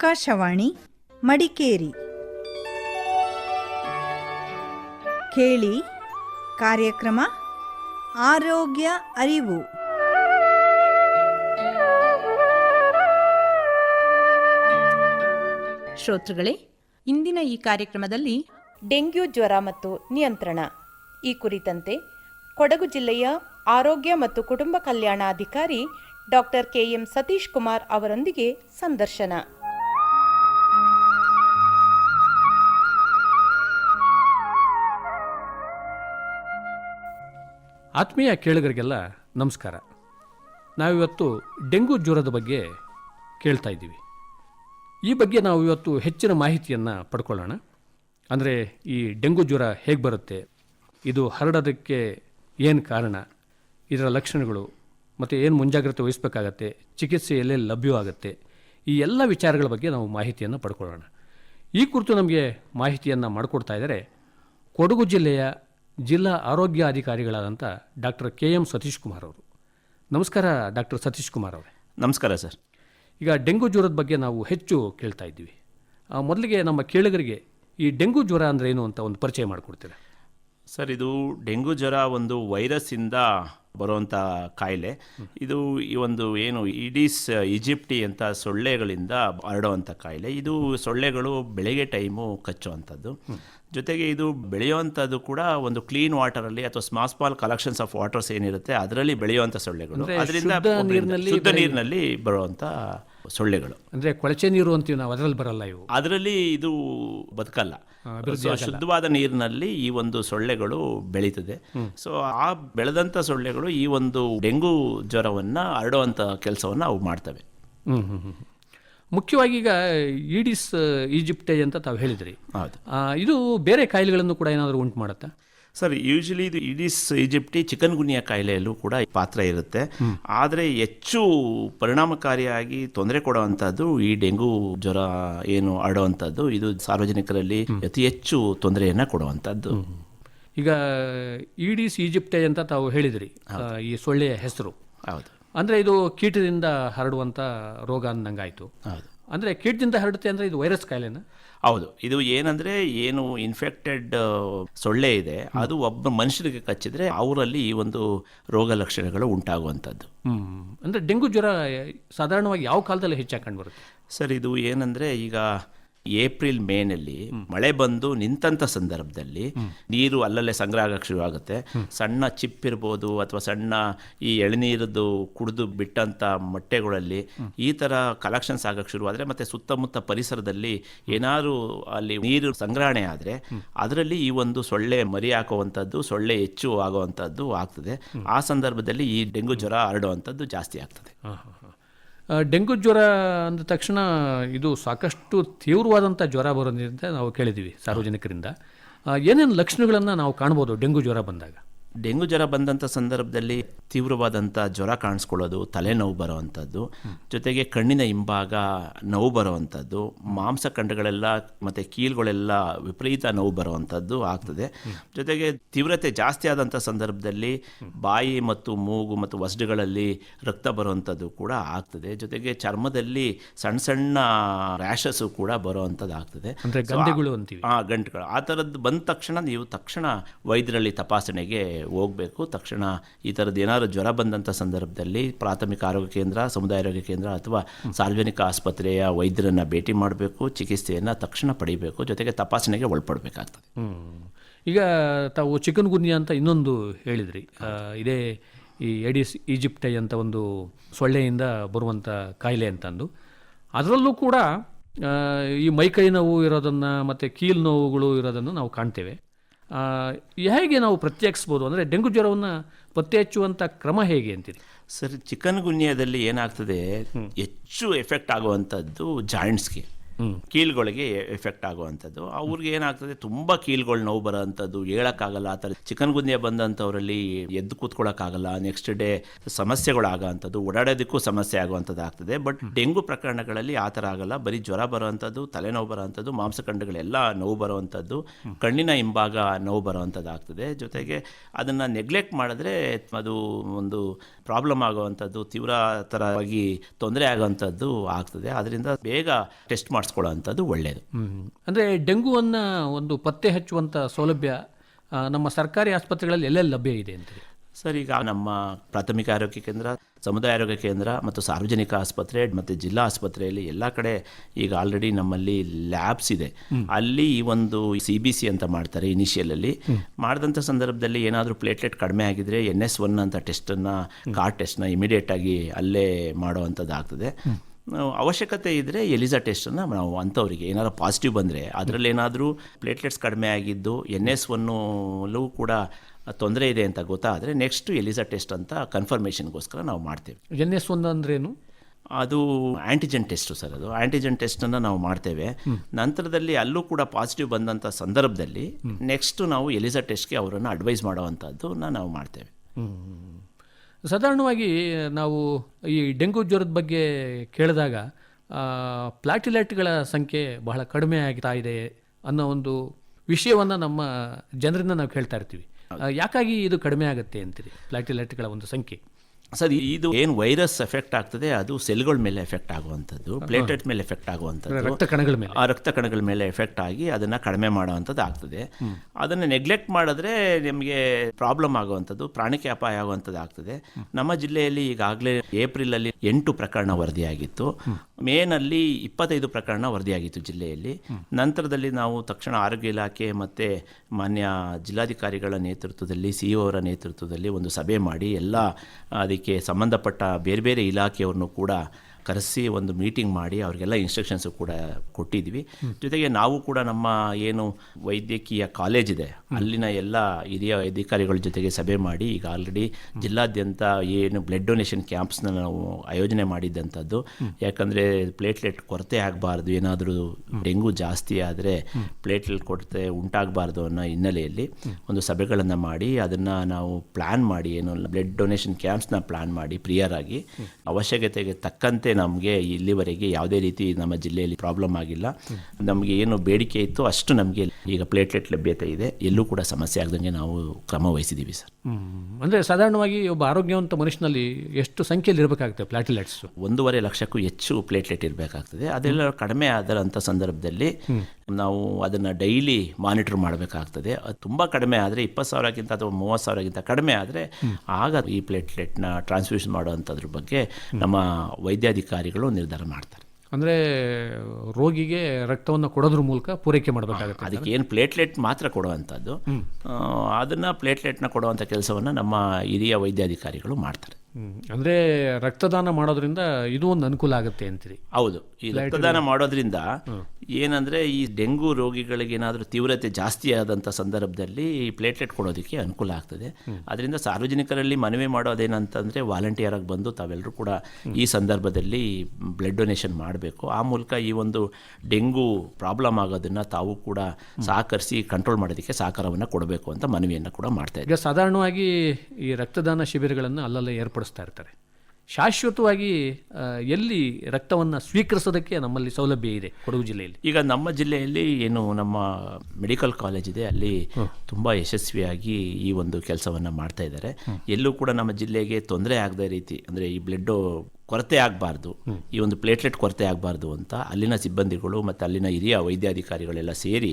ಆಕಾಶವಾಣಿ, ಮಡಿಕೇರಿ. ಕೇಳಿ ಕಾರ್ಯಕ್ರಮ ಆರೋಗ್ಯ ಅರಿವು. ಶ್ರೋತೃಗಳೇ, ಇಂದಿನ ಈ ಕಾರ್ಯಕ್ರಮದಲ್ಲಿ ಡೆಂಗ್ಯೂ ಜ್ವರ ಮತ್ತು ನಿಯಂತ್ರಣ ಈ ಕುರಿತಂತೆ ಕೊಡಗು ಜಿಲ್ಲೆಯ ಆರೋಗ್ಯ ಮತ್ತು ಕುಟುಂಬ ಕಲ್ಯಾಣಾಧಿಕಾರಿ ಡಾಕ್ಟರ್ ಕೆಎಂ ಸತೀಶ್ ಕುಮಾರ್ ಅವರೊಂದಿಗೆ ಸಂದರ್ಶನ. ಆತ್ಮೀಯ ಕೇಳುಗರಿಗೆಲ್ಲ ನಮಸ್ಕಾರ. ನಾವಿವತ್ತು ಡೆಂಗು ಜ್ವರದ ಬಗ್ಗೆ ಕೇಳ್ತಾ ಇದ್ದೀವಿ. ಈ ಬಗ್ಗೆ ನಾವು ಇವತ್ತು ಹೆಚ್ಚಿನ ಮಾಹಿತಿಯನ್ನು ಪಡ್ಕೊಳ್ಳೋಣ. ಅಂದರೆ ಈ ಡೆಂಗು ಜ್ವರ ಹೇಗೆ ಬರುತ್ತೆ, ಇದು ಹರಡೋದಕ್ಕೆ ಏನು ಕಾರಣ, ಇದರ ಲಕ್ಷಣಗಳು, ಮತ್ತು ಏನು ಮುಂಜಾಗ್ರತೆ ವಹಿಸಬೇಕಾಗತ್ತೆ, ಚಿಕಿತ್ಸೆ ಎಲ್ಲೆಲ್ಲಿ ಲಭ್ಯವಾಗುತ್ತೆ, ಈ ಎಲ್ಲ ವಿಚಾರಗಳ ಬಗ್ಗೆ ನಾವು ಮಾಹಿತಿಯನ್ನು ಪಡ್ಕೊಳ್ಳೋಣ. ಈ ಕುರಿತು ನಮಗೆ ಮಾಹಿತಿಯನ್ನು ಮಾಡಿಕೊಡ್ತಾ ಇದ್ದಾರೆ ಕೊಡಗು ಜಿಲ್ಲೆಯ ಜಿಲ್ಲಾ ಆರೋಗ್ಯ ಅಧಿಕಾರಿಗಳಾದಂಥ doctor K M Satish Kumar ಅವರು. ನಮಸ್ಕಾರ ಡಾಕ್ಟರ್ ಸತೀಶ್ ಕುಮಾರ್ ಅವರೇ. ನಮಸ್ಕಾರ ಸರ್. ಈಗ ಡೆಂಗು ಜ್ವರದ ಬಗ್ಗೆ ನಾವು ಹೆಚ್ಚು ಕೇಳ್ತಾ ಇದ್ದೀವಿ. ಮೊದಲಿಗೆ ನಮ್ಮ ಕೇಳುಗರಿಗೆ ಈ ಡೆಂಗು ಜ್ವರ ಅಂದರೆ ಏನು ಅಂತ ಒಂದು ಪರಿಚಯ ಮಾಡಿಕೊಡ್ತೀರಾ? ಸರ್ ಇದು ಡೆಂಗು ಜ್ವರ ಒಂದು ವೈರಸ್ಸಿಂದ ಬರುವಂಥ ಕಾಯಿಲೆ. ಇದು ಈ ಒಂದು ಏನು ಇಡೀಸ್ ಈಜಿಪ್ಟಿ ಅಂತ ಸೊಳ್ಳೆಗಳಿಂದ ಹರಡುವಂಥ ಕಾಯಿಲೆ. ಇದು ಸೊಳ್ಳೆಗಳು ಬೆಳಗ್ಗೆ ಟೈಮು ಕಚ್ಚುವಂಥದ್ದು. ಜೊತೆಗೆ ಇದು ಬೆಳೆಯುವಂಥದ್ದು ಕೂಡ ಒಂದು ಕ್ಲೀನ್ ವಾಟರಲ್ಲಿ ಅಥವಾ small small collections of waters ಏನಿರುತ್ತೆ ಅದರಲ್ಲಿ ಬೆಳೆಯುವಂಥ ಸೊಳ್ಳೆಗಳು. ಅದರಿಂದ ಶುದ್ಧ ನೀರಿನಲ್ಲಿ ಬರುವಂಥ ಸೊಳ್ಳೆಗಳು. ಅಂದರೆ ಕೊಳಚೆ ನೀರು ಅಂತೀವಿ ನಾವು ಅದರಲ್ಲಿ ಬರಲ್ಲ ಇವು. ಅದರಲ್ಲಿ ಇದು ಬದುಕಲ್ಲ. ಸೊ ಶುದ್ಧವಾದ ನೀರಿನಲ್ಲಿ ಈ ಒಂದು ಸೊಳ್ಳೆಗಳು ಬೆಳೀತದೆ. ಸೊ ಆ ಬೆಳೆದಂಥ ಸೊಳ್ಳೆಗಳು ಈ ಒಂದು ಡೆಂಗು ಜ್ವರವನ್ನು ಹರಡುವಂಥ ಕೆಲಸವನ್ನು ಅವು ಮಾಡ್ತವೆ. ಮುಖ್ಯವಾಗಿ ಈಗ ಈಡಿಸ್ ಈಜಿಪ್ಟೆ ಅಂತ ತಾವು ಹೇಳಿದ್ರಿ. ಹೌದು. ಇದು ಬೇರೆ ಕಾಯಿಲೆಗಳನ್ನು ಕೂಡ ಏನಾದರೂ ಉಂಟು ಮಾಡುತ್ತಾ? ಸರ್ ಯೂಶಲಿ ಇದು ಇಡೀಸ್ ಈಜಿಪ್ಟಿ ಚಿಕನ್ ಗುನಿಯಾ ಕಾಯಿಲೆಯಲ್ಲೂ ಕೂಡ ಪಾತ್ರ ಇರುತ್ತೆ. ಆದರೆ ಹೆಚ್ಚು ಪರಿಣಾಮಕಾರಿಯಾಗಿ ತೊಂದರೆ ಕೊಡುವಂಥದ್ದು ಈ ಡೆಂಗು ಜ್ವರ ಏನು ಆಡುವಂಥದ್ದು ಇದು ಸಾರ್ವಜನಿಕರಲ್ಲಿ ಅತಿ ಹೆಚ್ಚು ತೊಂದರೆಯನ್ನು ಕೊಡುವಂಥದ್ದು. ಈಗ ಈಡಿಸ್ ಈಜಿಪ್ಟೆ ಅಂತ ತಾವು ಹೇಳಿದ್ರಿ ಈ ಸೊಳ್ಳೆಯ ಹೆಸರು. ಹೌದು. ಅಂದರೆ ಇದು ಕೀಟದಿಂದ ಹರಡುವಂಥ ರೋಗ ಅಂದಂಗಾಯಿತು. ಹೌದು. ಅಂದರೆ ಕೀಟದಿಂದ ಹರಡುತ್ತೆ ಅಂದರೆ ಇದು ವೈರಸ್ ಕಾಯಿಲೆನಾ? ಹೌದು. ಇದು ಏನಂದ್ರೆ ಏನು ಇನ್ಫೆಕ್ಟೆಡ್ ಸೊಳ್ಳೆ ಇದೆ ಅದು ಒಬ್ಬ ಮನುಷ್ಯರಿಗೆ ಕಚ್ಚಿದ್ರೆ ಅವರಲ್ಲಿ ಈ ಒಂದು ರೋಗ ಲಕ್ಷಣಗಳು ಉಂಟಾಗುವಂಥದ್ದು. ಅಂದರೆ ಡೆಂಗು ಜ್ವರ ಸಾಧಾರಣವಾಗಿ ಯಾವ ಕಾಲದಲ್ಲಿ ಹೆಚ್ಚಾಗಿ ಕಂಡು ಬರುತ್ತೆ? ಸರ್ ಇದು ಏನಂದ್ರೆ ಈಗ ಏಪ್ರಿಲ್ ಮೇನಲ್ಲಿ ಮಳೆ ಬಂದು ನಿಂತಂತ ಸಂದರ್ಭದಲ್ಲಿ ನೀರು ಅಲ್ಲಲ್ಲೇ ಸಂಗ್ರಹ ಆಗಕ್ಕೆ ಶುರುವಾಗುತ್ತೆ ಸಣ್ಣ ಚಿಪ್ ಇರ್ಬೋದು ಅಥವಾ ಸಣ್ಣ ಈ ಎಳನೀರದ್ದು ಕುಡಿದು ಬಿಟ್ಟಂತ ಮೊಟ್ಟೆಗಳಲ್ಲಿ ಈ ತರ ಕಲೆಕ್ಷನ್ಸ್ ಆಗಕ್ಕೆ ಶುರುವಾದ್ರೆ ಮತ್ತೆ ಸುತ್ತಮುತ್ತ ಪರಿಸರದಲ್ಲಿ ಏನಾದರೂ ಅಲ್ಲಿ ನೀರು ಸಂಗ್ರಹಣೆ ಆದರೆ ಅದರಲ್ಲಿ ಈ ಒಂದು ಸೊಳ್ಳೆ ಮರಿ ಹಾಕುವಂಥದ್ದು ಸೊಳ್ಳೆ ಹೆಚ್ಚು ಆಗುವಂಥದ್ದು ಆಗ್ತದೆ. ಆ ಸಂದರ್ಭದಲ್ಲಿ ಈ ಡೆಂಗು ಜ್ವರ ಹರಡುವಂಥದ್ದು ಜಾಸ್ತಿ ಆಗ್ತದೆ. ಡೆಂಗು ಜ್ವರ ಅಂದ ತಕ್ಷಣ ಇದು ಸಾಕಷ್ಟು ತೀವ್ರವಾದಂಥ ಜ್ವರ ಬರೋದ್ರಿಂದ ನಾವು ಕೇಳಿದ್ದೀವಿ ಸಾರ್ವಜನಿಕರಿಂದ. ಏನೇನು ಲಕ್ಷಣಗಳನ್ನು ನಾವು ಕಾಣ್ಬೋದು ಡೆಂಗು ಜ್ವರ ಬಂದಾಗ? ಡೆಂಗು ಜ್ವರ ಬಂದಂಥ ಸಂದರ್ಭದಲ್ಲಿ ತೀವ್ರವಾದಂಥ ಜ್ವರ ಕಾಣಿಸ್ಕೊಳ್ಳೋದು ತಲೆನೋವು ಬರುವಂಥದ್ದು ಜೊತೆಗೆ ಕಣ್ಣಿನ ಹಿಂಭಾಗ ನೋವು ಬರುವಂಥದ್ದು ಮಾಂಸಖಂಡಗಳೆಲ್ಲ ಮತ್ತು ಕೀಲುಗಳೆಲ್ಲ ವಿಪರೀತ ನೋವು ಬರುವಂಥದ್ದು ಆಗ್ತದೆ. ಜೊತೆಗೆ ತೀವ್ರತೆ ಜಾಸ್ತಿ ಆದಂಥ ಸಂದರ್ಭದಲ್ಲಿ ಬಾಯಿ ಮತ್ತು ಮೂಗು ಮತ್ತು ವಸಡುಗಳಲ್ಲಿ ರಕ್ತ ಬರುವಂಥದ್ದು ಕೂಡ ಆಗ್ತದೆ. ಜೊತೆಗೆ ಚರ್ಮದಲ್ಲಿ ಸಣ್ಣ ಸಣ್ಣ ರ್ಯಾಷಸ್ಸು ಕೂಡ ಬರುವಂಥದ್ದು ಆಗ್ತದೆ. ಅಂದರೆ ಗಂಟೆಗಳು ಅಂತೀವಿ. ಆ ಗಂಟುಗಳು. ಆ ಥರದ್ದು ಬಂದ ತಕ್ಷಣ ನೀವು ತಕ್ಷಣ ವೈದ್ಯರಲ್ಲಿ ತಪಾಸಣೆಗೆ ಹೋಗಬೇಕು. ತಕ್ಷಣ ಈ ಥರದ್ದು ಏನಾದರೂ ಜ್ವರ ಬಂದಂಥ ಸಂದರ್ಭದಲ್ಲಿ ಪ್ರಾಥಮಿಕ ಆರೋಗ್ಯ ಕೇಂದ್ರ, ಸಮುದಾಯ ಆರೋಗ್ಯ ಕೇಂದ್ರ ಅಥವಾ ಸಾರ್ವಜನಿಕ ಆಸ್ಪತ್ರೆಯ ವೈದ್ಯರನ್ನು ಭೇಟಿ ಮಾಡಬೇಕು, ಚಿಕಿತ್ಸೆಯನ್ನು ತಕ್ಷಣ ಪಡಿಬೇಕು. ಜೊತೆಗೆ ತಪಾಸಣೆಗೆ ಒಳಪಡಬೇಕಾಗ್ತದೆ. ಈಗ ತಾವು ಚಿಕನ್ ಗುನ್ಯ ಅಂತ ಇನ್ನೊಂದು ಹೇಳಿದ್ರಿ. ಇದೇ ಈ ಎಡಿಸ್ ಈಜಿಪ್ಟೆ ಅಂತ ಒಂದು ಸೊಳ್ಳೆಯಿಂದ ಬರುವಂಥ ಕಾಯಿಲೆ ಅಂತಂದು. ಅದರಲ್ಲೂ ಕೂಡ ಈ ಮೈಕೈ ನೋವು ಇರೋದನ್ನು ಮತ್ತು ಕೀಲು ನೋವುಗಳು ಇರೋದನ್ನು ನಾವು ಕಾಣ್ತೇವೆ. ಹೇಗೆ ನಾವು ಪ್ರತ್ಯೇಕಿಸ್ಬೋದು ಅಂದರೆ ಡೆಂಗು ಜ್ವರವನ್ನು ಪತ್ತೆ ಹಚ್ಚುವಂಥ ಕ್ರಮ ಹೇಗೆ ಅಂತೀರಿ? ಸರ್ ಚಿಕನ್ ಗುನ್ಯಾದಲ್ಲಿ ಏನಾಗ್ತದೆ ಹೆಚ್ಚು ಎಫೆಕ್ಟ್ ಆಗುವಂಥದ್ದು ಜಾಯಿಂಟ್ಸ್ಗೆ. ಕೀಲ್ಗಳಿಗೆ ಎಫೆಕ್ಟ್ ಆಗುವಂಥದ್ದು. ಅವ್ರಿಗೆ ಏನಾಗ್ತದೆ ತುಂಬ ಕೀಲ್ಗಳು ನೋವು ಬರೋವಂಥದ್ದು ಹೇಳೋಕ್ಕಾಗಲ್ಲ ಆ ಥರ ಚಿಕನ್ ಗುಂದಿಯ ಬಂದಂಥವ್ರಲ್ಲಿ ಎದ್ದು ಕೂತ್ಕೊಳ್ಳೋಕ್ಕಾಗಲ್ಲ ನೆಕ್ಸ್ಟ್ ಡೇ ಸಮಸ್ಯೆಗಳಾಗೋವಂಥದ್ದು ಓಡಾಡೋದಕ್ಕೂ ಸಮಸ್ಯೆ ಆಗುವಂಥದ್ದು ಆಗ್ತದೆ ಬಟ್ ಡೆಂಗು ಪ್ರಕರಣಗಳಲ್ಲಿ ಆ ಥರ ಆಗಲ್ಲ. ಬರೀ ಜ್ವರ ಬರುವಂಥದ್ದು ತಲೆನೋವು ಬರುವಂಥದ್ದು ಮಾಂಸಖಂಡಗಳೆಲ್ಲ ನೋವು ಬರುವಂಥದ್ದು ಕಣ್ಣಿನ ಹಿಂಭಾಗ ನೋವು ಬರುವಂಥದ್ದು ಆಗ್ತದೆ ಜೊತೆಗೆ ಅದನ್ನು ನೆಗ್ಲೆಕ್ಟ್ ಮಾಡಿದ್ರೆ ಅದು ಒಂದು ಪ್ರಾಬ್ಲಮ್ ಆಗುವಂಥದ್ದು ತೀವ್ರ ಥರವಾಗಿ ತೊಂದರೆ ಆಗುವಂಥದ್ದು ಆಗ್ತದೆ. ಅದರಿಂದ ಬೇಗ ಟೆಸ್ಟ್ ಮಾಡಿಸ್ಕೊಳ್ಳೋ ಅಂಥದ್ದು ಒಳ್ಳೆಯದು ಅಂದರೆ ಡೆಂಗುವನ್ನು ಡೆಂಗುವನ್ನ ಒಂದು ಪತ್ತೆ ಹಚ್ಚುವಂಥ ಸೌಲಭ್ಯ ನಮ್ಮ ಸರ್ಕಾರಿ ಆಸ್ಪತ್ರೆಗಳಲ್ಲಿ ಎಲ್ಲೆಲ್ಲಿ ಲಭ್ಯ ಇದೆ ಅಂತ ಸರ್ ಈಗ ನಮ್ಮ ಪ್ರಾಥಮಿಕ ಆರೋಗ್ಯ ಕೇಂದ್ರ ಸಮುದಾಯ ಆರೋಗ್ಯ ಕೇಂದ್ರ ಮತ್ತು ಸಾರ್ವಜನಿಕ ಆಸ್ಪತ್ರೆ ಮತ್ತು ಜಿಲ್ಲಾ ಆಸ್ಪತ್ರೆಯಲ್ಲಿ ಎಲ್ಲ ಕಡೆ ಈಗ ಆಲ್ರೆಡಿ ನಮ್ಮಲ್ಲಿ ಲ್ಯಾಬ್ಸ್ ಇದೆ. ಅಲ್ಲಿ ಈ ಒಂದು ಸಿ ಬಿ ಸಿ ಅಂತ ಮಾಡ್ತಾರೆ ಇನಿಷಿಯಲಲ್ಲಿ ಮಾಡಿದಂಥ ಸಂದರ್ಭದಲ್ಲಿ ಏನಾದರೂ ಪ್ಲೇಟ್ಲೆಟ್ ಕಡಿಮೆ ಆಗಿದ್ರೆ ಎನ್ ಎಸ್ ಒನ್ ಅಂತ ಟೆಸ್ಟನ್ನು ಕಾರ್ ಟೆಸ್ಟ್ನ ಇಮಿಡಿಯೇಟಾಗಿ ಅಲ್ಲೇ ಮಾಡುವಂಥದ್ದು ಆಗ್ತದೆ. ಅವಶ್ಯಕತೆ ಇದ್ದರೆ ಎಲಿಸಾ ಟೆಸ್ಟನ್ನು ನಾವು ಅಂಥವರಿಗೆ ಏನಾದರೂ ಪಾಸಿಟಿವ್ ಬಂದರೆ ಅದರಲ್ಲಿ ಏನಾದರೂ ಪ್ಲೇಟ್ಲೆಟ್ಸ್ ಕಡಿಮೆ ಆಗಿದ್ದು ಎನ್ ಎಸ್ ಒನ್ನಲ್ಲೂ ಕೂಡ ತೊಂದರೆ ಇದೆ ಅಂತ ಗೊತ್ತಾದರೆ ನೆಕ್ಸ್ಟ್ ಎಲಿಸಾ ಟೆಸ್ಟ್ ಅಂತ ಕನ್ಫರ್ಮೇಷನ್ಗೋಸ್ಕರ ನಾವು ಮಾಡ್ತೇವೆ. ಎನ್ ಎಸ್ ಒಂದು ಅಂದ್ರೇನು? ಅದು ಆ್ಯಂಟಿಜೆನ್ ಟೆಸ್ಟು ಸರ್ ಅದು. ಆ್ಯಂಟಿಜೆನ್ ಟೆಸ್ಟನ್ನು ನಾವು ಮಾಡ್ತೇವೆ. ನಂತರದಲ್ಲಿ ಅಲ್ಲೂ ಕೂಡ ಪಾಸಿಟಿವ್ ಬಂದಂಥ ಸಂದರ್ಭದಲ್ಲಿ ನೆಕ್ಸ್ಟ್ ನಾವು ಎಲಿಸಾ ಟೆಸ್ಟ್ಗೆ ಅವರನ್ನು ಅಡ್ವೈಸ್ ಮಾಡೋವಂಥದ್ದನ್ನ ನಾವು ಮಾಡ್ತೇವೆ. ಸಾಧಾರಣವಾಗಿ ನಾವು ಈ ಡೆಂಗು ಜ್ವರದ ಬಗ್ಗೆ ಕೇಳಿದಾಗ ಪ್ಲಾಟಿಲೈಟ್ಗಳ ಸಂಖ್ಯೆ ಬಹಳ ಕಡಿಮೆ ಆಗ್ತಾ ಇದೆ ಅನ್ನೋ ಒಂದು ವಿಷಯವನ್ನು ನಮ್ಮ ಜನರಿಂದ ನಾವು ಕೇಳ್ತಾ ಇರ್ತೀವಿ. ಯಾಕಾಗಿ ಇದು ಕಡಿಮೆ ಆಗುತ್ತೆ ಅಂತೀರಿ? ಪ್ಲಾಟಿಲೆಟ್ಗಳ ಒಂದು ಸಂಖ್ಯೆ. ಸರ್ ಇದು ಏನು ವೈರಸ್ ಎಫೆಕ್ಟ್ ಆಗ್ತದೆ ಅದು ಸೆಲ್ಗಳ ಮೇಲೆ ಎಫೆಕ್ಟ್ ಆಗುವಂಥದ್ದು ಪ್ಲೇಟೆಟ್ ಮೇಲೆ ಎಫೆಕ್ಟ್ ಆಗುವಂಥದ್ದು. ರಕ್ತ ಕಣಗಳ ಮೇಲೆ. ಆ ರಕ್ತ ಕಣಗಳ ಮೇಲೆ ಎಫೆಕ್ಟ್ ಆಗಿ ಅದನ್ನು ಕಡಿಮೆ ಮಾಡುವಂಥದ್ದು ಆಗ್ತದೆ. ಅದನ್ನು ನೆಗ್ಲೆಕ್ಟ್ ಮಾಡಿದ್ರೆ ನಿಮಗೆ ಪ್ರಾಬ್ಲಮ್ ಆಗುವಂಥದ್ದು ಪ್ರಾಣಕ್ಕೆ ಅಪಾಯ ಆಗುವಂಥದ್ದು ಆಗ್ತದೆ. ನಮ್ಮ ಜಿಲ್ಲೆಯಲ್ಲಿ ಈಗಾಗಲೇ ಏಪ್ರಿಲಲ್ಲಿ ಎಂಟು ಪ್ರಕರಣ ವರದಿಯಾಗಿತ್ತು. ಮೇನಲ್ಲಿ ಇಪ್ಪತ್ತೈದು ಪ್ರಕರಣ ವರದಿಯಾಗಿತ್ತು ಜಿಲ್ಲೆಯಲ್ಲಿ. ನಂತರದಲ್ಲಿ ನಾವು ತಕ್ಷಣ ಆರೋಗ್ಯ ಇಲಾಖೆ ಮತ್ತು ಮಾನ್ಯ ಜಿಲ್ಲಾಧಿಕಾರಿಗಳ ನೇತೃತ್ವದಲ್ಲಿ ಸಿ ಅವರ ನೇತೃತ್ವದಲ್ಲಿ ಒಂದು ಸಭೆ ಮಾಡಿ ಎಲ್ಲ ಅದಕ್ಕೆ ಸಂಬಂಧಪಟ್ಟ ಬೇರೆ ಬೇರೆ ಇಲಾಖೆಯವ್ರನ್ನು ಕೂಡ ಕರೆಸಿ ಒಂದು ಮೀಟಿಂಗ್ ಮಾಡಿ ಅವರಿಗೆಲ್ಲ ಇನ್ಸ್ಟ್ರಕ್ಷನ್ಸ್ ಕೂಡ ಕೊಟ್ಟಿದ್ವಿ ಜೊತೆಗೆ ನಾವು ಕೂಡ ನಮ್ಮ ಏನು ವೈದ್ಯಕೀಯ ಕಾಲೇಜ್ ಇದೆ. ಅಲ್ಲಿನ ಎಲ್ಲ ಹಿರಿಯ ಅಧಿಕಾರಿಗಳ ಜೊತೆಗೆ ಸಭೆ ಮಾಡಿ ಈಗ ಆಲ್ರೆಡಿ ಜಿಲ್ಲಾದ್ಯಂತ ಏನು ಬ್ಲಡ್ ಡೊನೇಷನ್ ಕ್ಯಾಂಪ್ಸ್ನ ನಾವು ಆಯೋಜನೆ ಮಾಡಿದ್ದಂಥದ್ದು. ಯಾಕಂದರೆ ಪ್ಲೇಟ್ಲೆಟ್ ಕೊರತೆ ಆಗಬಾರ್ದು. ಏನಾದರೂ ಡೆಂಗು ಜಾಸ್ತಿ ಆದರೆ ಪ್ಲೇಟ್ಲೆಟ್ ಕೊರತೆ ಉಂಟಾಗಬಾರ್ದು ಅನ್ನೋ ಹಿನ್ನೆಲೆಯಲ್ಲಿ ಒಂದು ಸಭೆಗಳನ್ನು ಮಾಡಿ ಅದನ್ನು ನಾವು ಪ್ಲ್ಯಾನ್ ಮಾಡಿ ಏನು ಬ್ಲಡ್ ಡೊನೇಷನ್ ಕ್ಯಾಂಪ್ಸ್ನ ಪ್ಲ್ಯಾನ್ ಮಾಡಿ ಪ್ರಿಯರಾಗಿ ಅವಶ್ಯಕತೆಗೆ ತಕ್ಕಂತೆ ನಮಗೆ ಇಲ್ಲಿವರೆಗೆ ಯಾವುದೇ ರೀತಿ ನಮ್ಮ ಜಿಲ್ಲೆಯಲ್ಲಿ ಪ್ರಾಬ್ಲಮ್ ಆಗಿಲ್ಲ. ನಮಗೆ ಏನು ಬೇಡಿಕೆ ಇತ್ತು ಅಷ್ಟು ನಮಗೆ ಈಗ ಪ್ಲೇಟ್ಲೆಟ್ ಲಭ್ಯತೆ ಇದೆ. ಎಲ್ಲೂ ಕೂಡ ಸಮಸ್ಯೆ ಆಗದಂಗೆ ನಾವು ಕ್ರಮ ವಹಿಸಿದ್ದೀವಿ ಸರ್. ಅಂದರೆ ಸಾಧಾರಣವಾಗಿ ಒಬ್ಬ ಆರೋಗ್ಯವಂತ ಮನುಷ್ಯನಲ್ಲಿ ಎಷ್ಟು ಸಂಖ್ಯೆಯಲ್ಲಿ ಇರಬೇಕಾಗುತ್ತೆ ಪ್ಲಾಟಿಲೆಟ್ಸ್ ಒಂದೂವರೆ ಲಕ್ಷಕ್ಕೂ ಹೆಚ್ಚು ಪ್ಲೇಟ್ಲೆಟ್ ಇರಬೇಕಾಗ್ತದೆ. ಅದೆಲ್ಲ ಕಡಿಮೆ ಆದರಂಥ ಸಂದರ್ಭದಲ್ಲಿ ನಾವು ಅದನ್ನು ಡೈಲಿ ಮಾನಿಟರ್ ಮಾಡಬೇಕಾಗ್ತದೆ. ಅದು ತುಂಬ ಕಡಿಮೆ ಆದರೆ ಇಪ್ಪತ್ತು ಸಾವಿರಕ್ಕಿಂತ ಅಥವಾ ಮೂವತ್ತು ಸಾವಿರಕ್ಕಿಂತ ಕಡಿಮೆ ಆದರೆ ಆಗ ಈ ಪ್ಲೇಟ್ಲೆಟ್ನ ಟ್ರಾನ್ಸ್ಫ್ಯೂಷನ್ ಮಾಡುವಂಥದ್ರ ಬಗ್ಗೆ ನಮ್ಮ ವೈದ್ಯಾಧಿಕಾರಿಗಳು ನಿರ್ಧಾರ ಮಾಡ್ತಾರೆ. ಅಂದರೆ ರೋಗಿಗೆ ರಕ್ತವನ್ನು ಕೊಡೋದ್ರ ಮೂಲಕ ಪೂರೈಕೆ ಮಾಡಬೇಕಾಗುತ್ತೆ ಅದಕ್ಕೆ ಏನು ಪ್ಲೇಟ್ಲೆಟ್ ಮಾತ್ರ ಕೊಡುವಂಥದ್ದು ಅದನ್ನು ಪ್ಲೇಟ್ಲೆಟ್ನ ಕೊಡುವಂಥ ಕೆಲಸವನ್ನು ನಮ್ಮ ಹಿರಿಯ ವೈದ್ಯಾಧಿಕಾರಿಗಳು ಮಾಡ್ತಾರೆ. ಅಂದರೆ ರಕ್ತದಾನ ಮಾಡೋದ್ರಿಂದ ಇದು ಒಂದು ಅನುಕೂಲ ಆಗುತ್ತೆ ಅಂತೀರಿ. ಹೌದು. ಈ ರಕ್ತದಾನ ಮಾಡೋದ್ರಿಂದ ಏನಂದ್ರೆ ಈ ಡೆಂಗು ರೋಗಿಗಳಿಗೆ ಏನಾದರೂ ತೀವ್ರತೆ ಜಾಸ್ತಿ ಆದಂಥ ಸಂದರ್ಭದಲ್ಲಿ ಈ ಪ್ಲೇಟ್ಲೆಟ್ ಕೊಡೋದಕ್ಕೆ ಅನುಕೂಲ ಆಗ್ತದೆ. ಅದರಿಂದ ಸಾರ್ವಜನಿಕರಲ್ಲಿ ಮನವಿ ಮಾಡೋದೇನಂತಂದರೆ ವಾಲಂಟಿಯರ್ ಆಗಿ ಬಂದು ತಾವೆಲ್ಲರೂ ಕೂಡ ಈ ಸಂದರ್ಭದಲ್ಲಿ ಬ್ಲಡ್ ಡೊನೇಷನ್ ಮಾಡಬೇಕು. ಆ ಮೂಲಕ ಈ ಒಂದು ಡೆಂಗು ಪ್ರಾಬ್ಲಮ್ ಆಗೋದನ್ನ ತಾವು ಕೂಡ ಸಹಕರಿಸಿ ಕಂಟ್ರೋಲ್ ಮಾಡೋದಕ್ಕೆ ಸಹಕಾರವನ್ನು ಕೊಡಬೇಕು ಅಂತ ಮನವಿಯನ್ನು ಕೂಡ ಮಾಡ್ತಾ ಇದ್ದೀವಿ ಸಾಧಾರಣವಾಗಿ ಈ ರಕ್ತದಾನ ಶಿಬಿರಗಳನ್ನು ಅಲ್ಲಲ್ಲೇ ಏರ್ಪಡಿಸ್ತಾ ಇರ್ತಾರೆ. ಶಾಶ್ವತವಾಗಿ ಎಲ್ಲಿ ರಕ್ತವನ್ನು ಸ್ವೀಕರಿಸೋದಕ್ಕೆ ನಮ್ಮಲ್ಲಿ ಸೌಲಭ್ಯ ಇದೆ ಕೊಡಗು ಜಿಲ್ಲೆಯಲ್ಲಿ. ಈಗ ನಮ್ಮ ಜಿಲ್ಲೆಯಲ್ಲಿ ಏನು ನಮ್ಮ ಮೆಡಿಕಲ್ ಕಾಲೇಜ್ ಇದೆ ಅಲ್ಲಿ ತುಂಬ ಯಶಸ್ವಿಯಾಗಿ ಈ ಒಂದು ಕೆಲಸವನ್ನು ಮಾಡ್ತಾ ಇದ್ದಾರೆ. ಎಲ್ಲೂ ಕೂಡ ನಮ್ಮ ಜಿಲ್ಲೆಗೆ ತೊಂದರೆ ಆಗದ ರೀತಿ ಅಂದರೆ ಈ ಬ್ಲಡ್ಡು ಕೊರತೆ ಆಗಬಾರ್ದು. ಈ ಒಂದು ಪ್ಲೇಟ್ಲೆಟ್ ಕೊರತೆ ಆಗಬಾರ್ದು ಅಂತ ಅಲ್ಲಿನ ಸಿಬ್ಬಂದಿಗಳು ಮತ್ತು ಅಲ್ಲಿನ ಹಿರಿಯ ವೈದ್ಯಾಧಿಕಾರಿಗಳೆಲ್ಲ ಸೇರಿ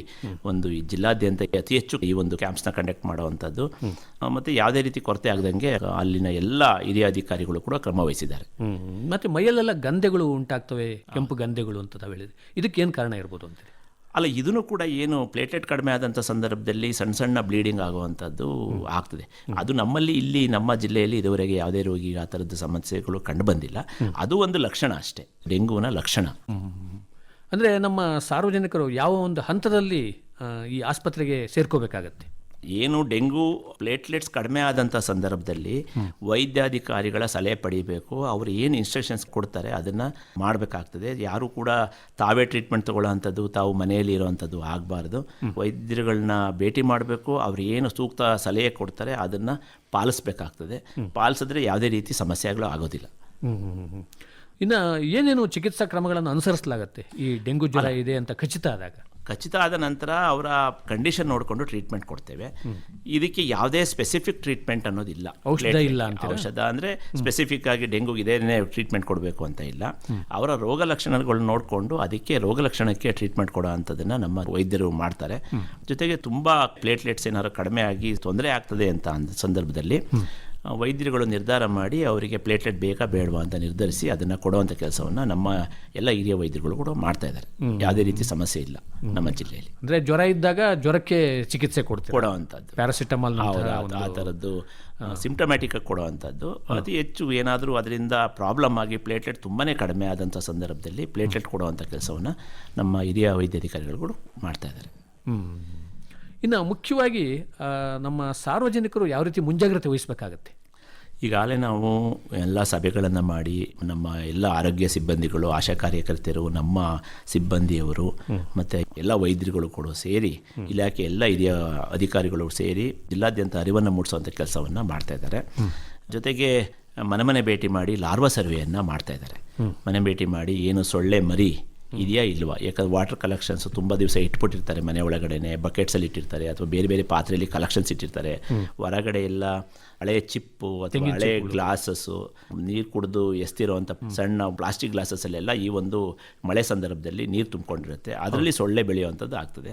ಒಂದು ಈ ಜಿಲ್ಲಾದ್ಯಂತ ಅತಿ ಹೆಚ್ಚು ಈ ಒಂದು ಕ್ಯಾಂಪ್ಸ್ನ ಕಂಡಕ್ಟ್ ಮಾಡುವಂಥದ್ದು. ಮತ್ತು ಯಾವುದೇ ರೀತಿ ಕೊರತೆ ಆಗದಂಗೆ ಅಲ್ಲಿನ ಎಲ್ಲ ಹಿರಿಯ ಅಧಿಕಾರಿಗಳು ಕೂಡ ಕ್ರಮ ವಹಿಸಿದ್ದಾರೆ. ಮತ್ತು ಮೈಯಲ್ಲೆಲ್ಲ ಗಂಧೆಗಳು ಉಂಟಾಗ್ತವೆ, ಕೆಂಪು ಗಂಧೆಗಳು ಅಂತ ನಾವು ಹೇಳಿದ್ವಿ. ಇದಕ್ಕೆ ಏನು ಕಾರಣ ಇರ್ಬೋದು ಅಂತೇಳಿ ಅಲ್ಲ, ಇದನ್ನು ಕೂಡ ಏನು ಪ್ಲೇಟ್ಲೆಟ್ ಕಡಿಮೆ ಆದಂಥ ಸಂದರ್ಭದಲ್ಲಿ ಸಣ್ಣ ಸಣ್ಣ ಬ್ಲೀಡಿಂಗ್ ಆಗುವಂಥದ್ದು ಆಗ್ತದೆ. ಅದು ನಮ್ಮಲ್ಲಿ ಇಲ್ಲಿ ನಮ್ಮ ಜಿಲ್ಲೆಯಲ್ಲಿ ಇದುವರೆಗೆ ಯಾವುದೇ ರೋಗಿ ಆ ಥರದ್ದು ಸಮಸ್ಯೆಗಳು ಕಂಡು ಬಂದಿಲ್ಲ. ಅದು ಒಂದು ಲಕ್ಷಣ ಅಷ್ಟೇ ಡೆಂಗುವಿನ ಲಕ್ಷಣ. ಅಂದರೆ ನಮ್ಮ ಸಾರ್ವಜನಿಕರು ಯಾವ ಒಂದು ಹಂತದಲ್ಲಿ ಈ ಆಸ್ಪತ್ರೆಗೆ ಸೇರ್ಕೋಬೇಕಾಗತ್ತೆ? ಏನು ಡೆಂಗು ಪ್ಲೇಟ್ಲೆಟ್ಸ್ ಕಡಿಮೆ ಆದಂಥ ಸಂದರ್ಭದಲ್ಲಿ ವೈದ್ಯಾಧಿಕಾರಿಗಳ ಸಲಹೆ ಪಡಿಬೇಕು. ಅವರು ಏನು ಇನ್ಸ್ಟ್ರಕ್ಷನ್ಸ್ ಕೊಡ್ತಾರೆ ಅದನ್ನು ಮಾಡಬೇಕಾಗ್ತದೆ. ಯಾರು ಕೂಡ ತಾವೇ ಟ್ರೀಟ್ಮೆಂಟ್ ತಗೊಳ್ಳೋ ಅಂಥದ್ದು ತಾವು ಮನೆಯಲ್ಲಿ ಇರೋವಂಥದ್ದು ಆಗಬಾರ್ದು. ವೈದ್ಯರುಗಳನ್ನ ಭೇಟಿ ಮಾಡಬೇಕು. ಅವ್ರು ಏನು ಸೂಕ್ತ ಸಲಹೆ ಕೊಡ್ತಾರೆ ಅದನ್ನು ಪಾಲಿಸ್ಬೇಕಾಗ್ತದೆ. ಪಾಲಿಸಿದ್ರೆ ಯಾವುದೇ ರೀತಿ ಸಮಸ್ಯೆಗಳು ಆಗೋದಿಲ್ಲ. ಇನ್ನು ಏನೇನು ಚಿಕಿತ್ಸಾ ಕ್ರಮಗಳನ್ನು ಅನುಸರಿಸಲಾಗುತ್ತೆ? ಈ ಡೆಂಗು ಜ್ವರ ಇದೆ ಅಂತ ಖಚಿತ ಆದಾಗ. ಖಚಿತ ಆದ ನಂತರ ಅವರ ಕಂಡೀಷನ್ ನೋಡಿಕೊಂಡು ಟ್ರೀಟ್ಮೆಂಟ್ ಕೊಡ್ತೇವೆ. ಇದಕ್ಕೆ ಯಾವುದೇ ಸ್ಪೆಸಿಫಿಕ್ ಟ್ರೀಟ್ಮೆಂಟ್ ಅನ್ನೋದಿಲ್ಲ. ಔಷಧ ಇಲ್ಲ ಅಂತ ಔಷಧ ಅಂದರೆ ಸ್ಪೆಸಿಫಿಕ್ ಆಗಿ ಡೆಂಗು ಇದೇನೇ ಟ್ರೀಟ್ಮೆಂಟ್ ಕೊಡಬೇಕು ಅಂತ ಇಲ್ಲ. ಅವರ ರೋಗ ಲಕ್ಷಣಗಳು ನೋಡಿಕೊಂಡು ಅದಕ್ಕೆ ರೋಗ ಲಕ್ಷಣಕ್ಕೆ ಟ್ರೀಟ್ಮೆಂಟ್ ಕೊಡೋ ಅಂಥದ್ದನ್ನು ನಮ್ಮ ವೈದ್ಯರು ಮಾಡ್ತಾರೆ. ಜೊತೆಗೆ ತುಂಬ ಪ್ಲೇಟ್ಲೆಟ್ಸ್ ಏನಾದ್ರು ಕಡಿಮೆ ಆಗಿ ತೊಂದರೆ ಆಗ್ತದೆ ಅಂತ ಸಂದರ್ಭದಲ್ಲಿ ವೈದ್ಯರುಗಳು ನಿರ್ಧಾರ ಮಾಡಿ ಅವರಿಗೆ ಪ್ಲೇಟ್ಲೆಟ್ ಬೇಕಾ ಬೇಡವಾ ಅಂತ ನಿರ್ಧರಿಸಿ ಅದನ್ನು ಕೊಡುವಂಥ ಕೆಲಸವನ್ನು ನಮ್ಮ ಎಲ್ಲ ಹಿರಿಯ ವೈದ್ಯರುಗಳು ಕೂಡ ಮಾಡ್ತಾ ಇದ್ದಾರೆ. ಯಾವುದೇ ರೀತಿ ಸಮಸ್ಯೆ ಇಲ್ಲ ನಮ್ಮ ಜಿಲ್ಲೆಯಲ್ಲಿ. ಅಂದರೆ ಜ್ವರ ಇದ್ದಾಗ ಜ್ವರಕ್ಕೆ ಚಿಕಿತ್ಸೆ ಕೊಡ್ತೀವಿ ಕೊಡುವಂಥದ್ದು. ಪ್ಯಾರಾಸಿಟಮಾಲ್ ಆ ಥರದ್ದು ಸಿಂಪ್ಟಮ್ಯಾಟಿಕ್ ಆಗಿ ಕೊಡುವಂಥದ್ದು. ಅತಿ ಹೆಚ್ಚು ಏನಾದರೂ ಅದರಿಂದ ಪ್ರಾಬ್ಲಮ್ ಆಗಿ ಪ್ಲೇಟ್ಲೆಟ್ ತುಂಬಾ ಕಡಿಮೆ ಆದಂಥ ಸಂದರ್ಭದಲ್ಲಿ ಪ್ಲೇಟ್ಲೆಟ್ ಕೊಡುವಂಥ ಕೆಲಸವನ್ನು ನಮ್ಮ ಹಿರಿಯ ವೈದ್ಯಾಧಿಕಾರಿಗಳು ಕೂಡ ಮಾಡ್ತಾ ಇದ್ದಾರೆ. ಇನ್ನು ಮುಖ್ಯವಾಗಿ ನಮ್ಮ ಸಾರ್ವಜನಿಕರು ಯಾವ ರೀತಿ ಮುಂಜಾಗ್ರತೆ ವಹಿಸಬೇಕಾಗತ್ತೆ? ಈಗಾಗಲೇ ನಾವು ಎಲ್ಲ ಸಭೆಗಳನ್ನು ಮಾಡಿ ನಮ್ಮ ಎಲ್ಲ ಆರೋಗ್ಯ ಸಿಬ್ಬಂದಿಗಳು ಆಶಾ ಕಾರ್ಯಕರ್ತೆಯರು ನಮ್ಮ ಸಿಬ್ಬಂದಿಯವರು ಮತ್ತು ಎಲ್ಲ ವೈದ್ಯರುಗಳು ಕೂಡ ಸೇರಿ ಇಲಾಖೆ ಎಲ್ಲ ಹಿರಿಯ ಅಧಿಕಾರಿಗಳು ಸೇರಿ ಜಿಲ್ಲಾದ್ಯಂತ ಅರಿವನ್ನು ಮೂಡಿಸುವಂಥ ಕೆಲಸವನ್ನು ಮಾಡ್ತಾ ಇದ್ದಾರೆ. ಜೊತೆಗೆ ಮನೆ ಮನೆ ಭೇಟಿ ಮಾಡಿ ಲಾರ್ವಾ ಸರ್ವೆಯನ್ನು ಮಾಡ್ತಾ ಇದ್ದಾರೆ. ಮನೆ ಭೇಟಿ ಮಾಡಿ ಏನು ಸೊಳ್ಳೆ ಮರಿ ಇದೆಯಾ ಇಲ್ವಾ? ಯಾಕಂದ್ರೆ ವಾಟರ್ ಕಲೆಕ್ಷನ್ಸ್ ತುಂಬ ದಿವಸ ಇಟ್ಬಿಟ್ಟಿರ್ತಾರೆ ಮನೆ ಒಳಗಡೆನೆ ಬಕೆಟ್ಸಲ್ಲಿ ಇಟ್ಟಿರ್ತಾರೆ ಅಥವಾ ಬೇರೆ ಬೇರೆ ಪಾತ್ರೆಯಲ್ಲಿ ಕಲೆಕ್ಷನ್ಸ್ ಇಟ್ಟಿರ್ತಾರೆ. ಹೊರಗಡೆ ಎಲ್ಲ ಹಳೆ ಚಿಪ್ಪು ಅಥವಾ ಹಳೆ ಗ್ಲಾಸಸ್ಸು ನೀರು ಕುಡಿದು ಎಸ್ತಿರೋವಂಥ ಸಣ್ಣ ಪ್ಲಾಸ್ಟಿಕ್ ಗ್ಲಾಸಸ್ಸಲ್ಲೆಲ್ಲ ಈ ಒಂದು ಮಳೆ ಸಂದರ್ಭದಲ್ಲಿ ನೀರು ತುಂಬಿಕೊಂಡಿರುತ್ತೆ. ಅದರಲ್ಲಿ ಸೊಳ್ಳೆ ಬೆಳೆಯುವಂಥದ್ದು ಆಗ್ತದೆ.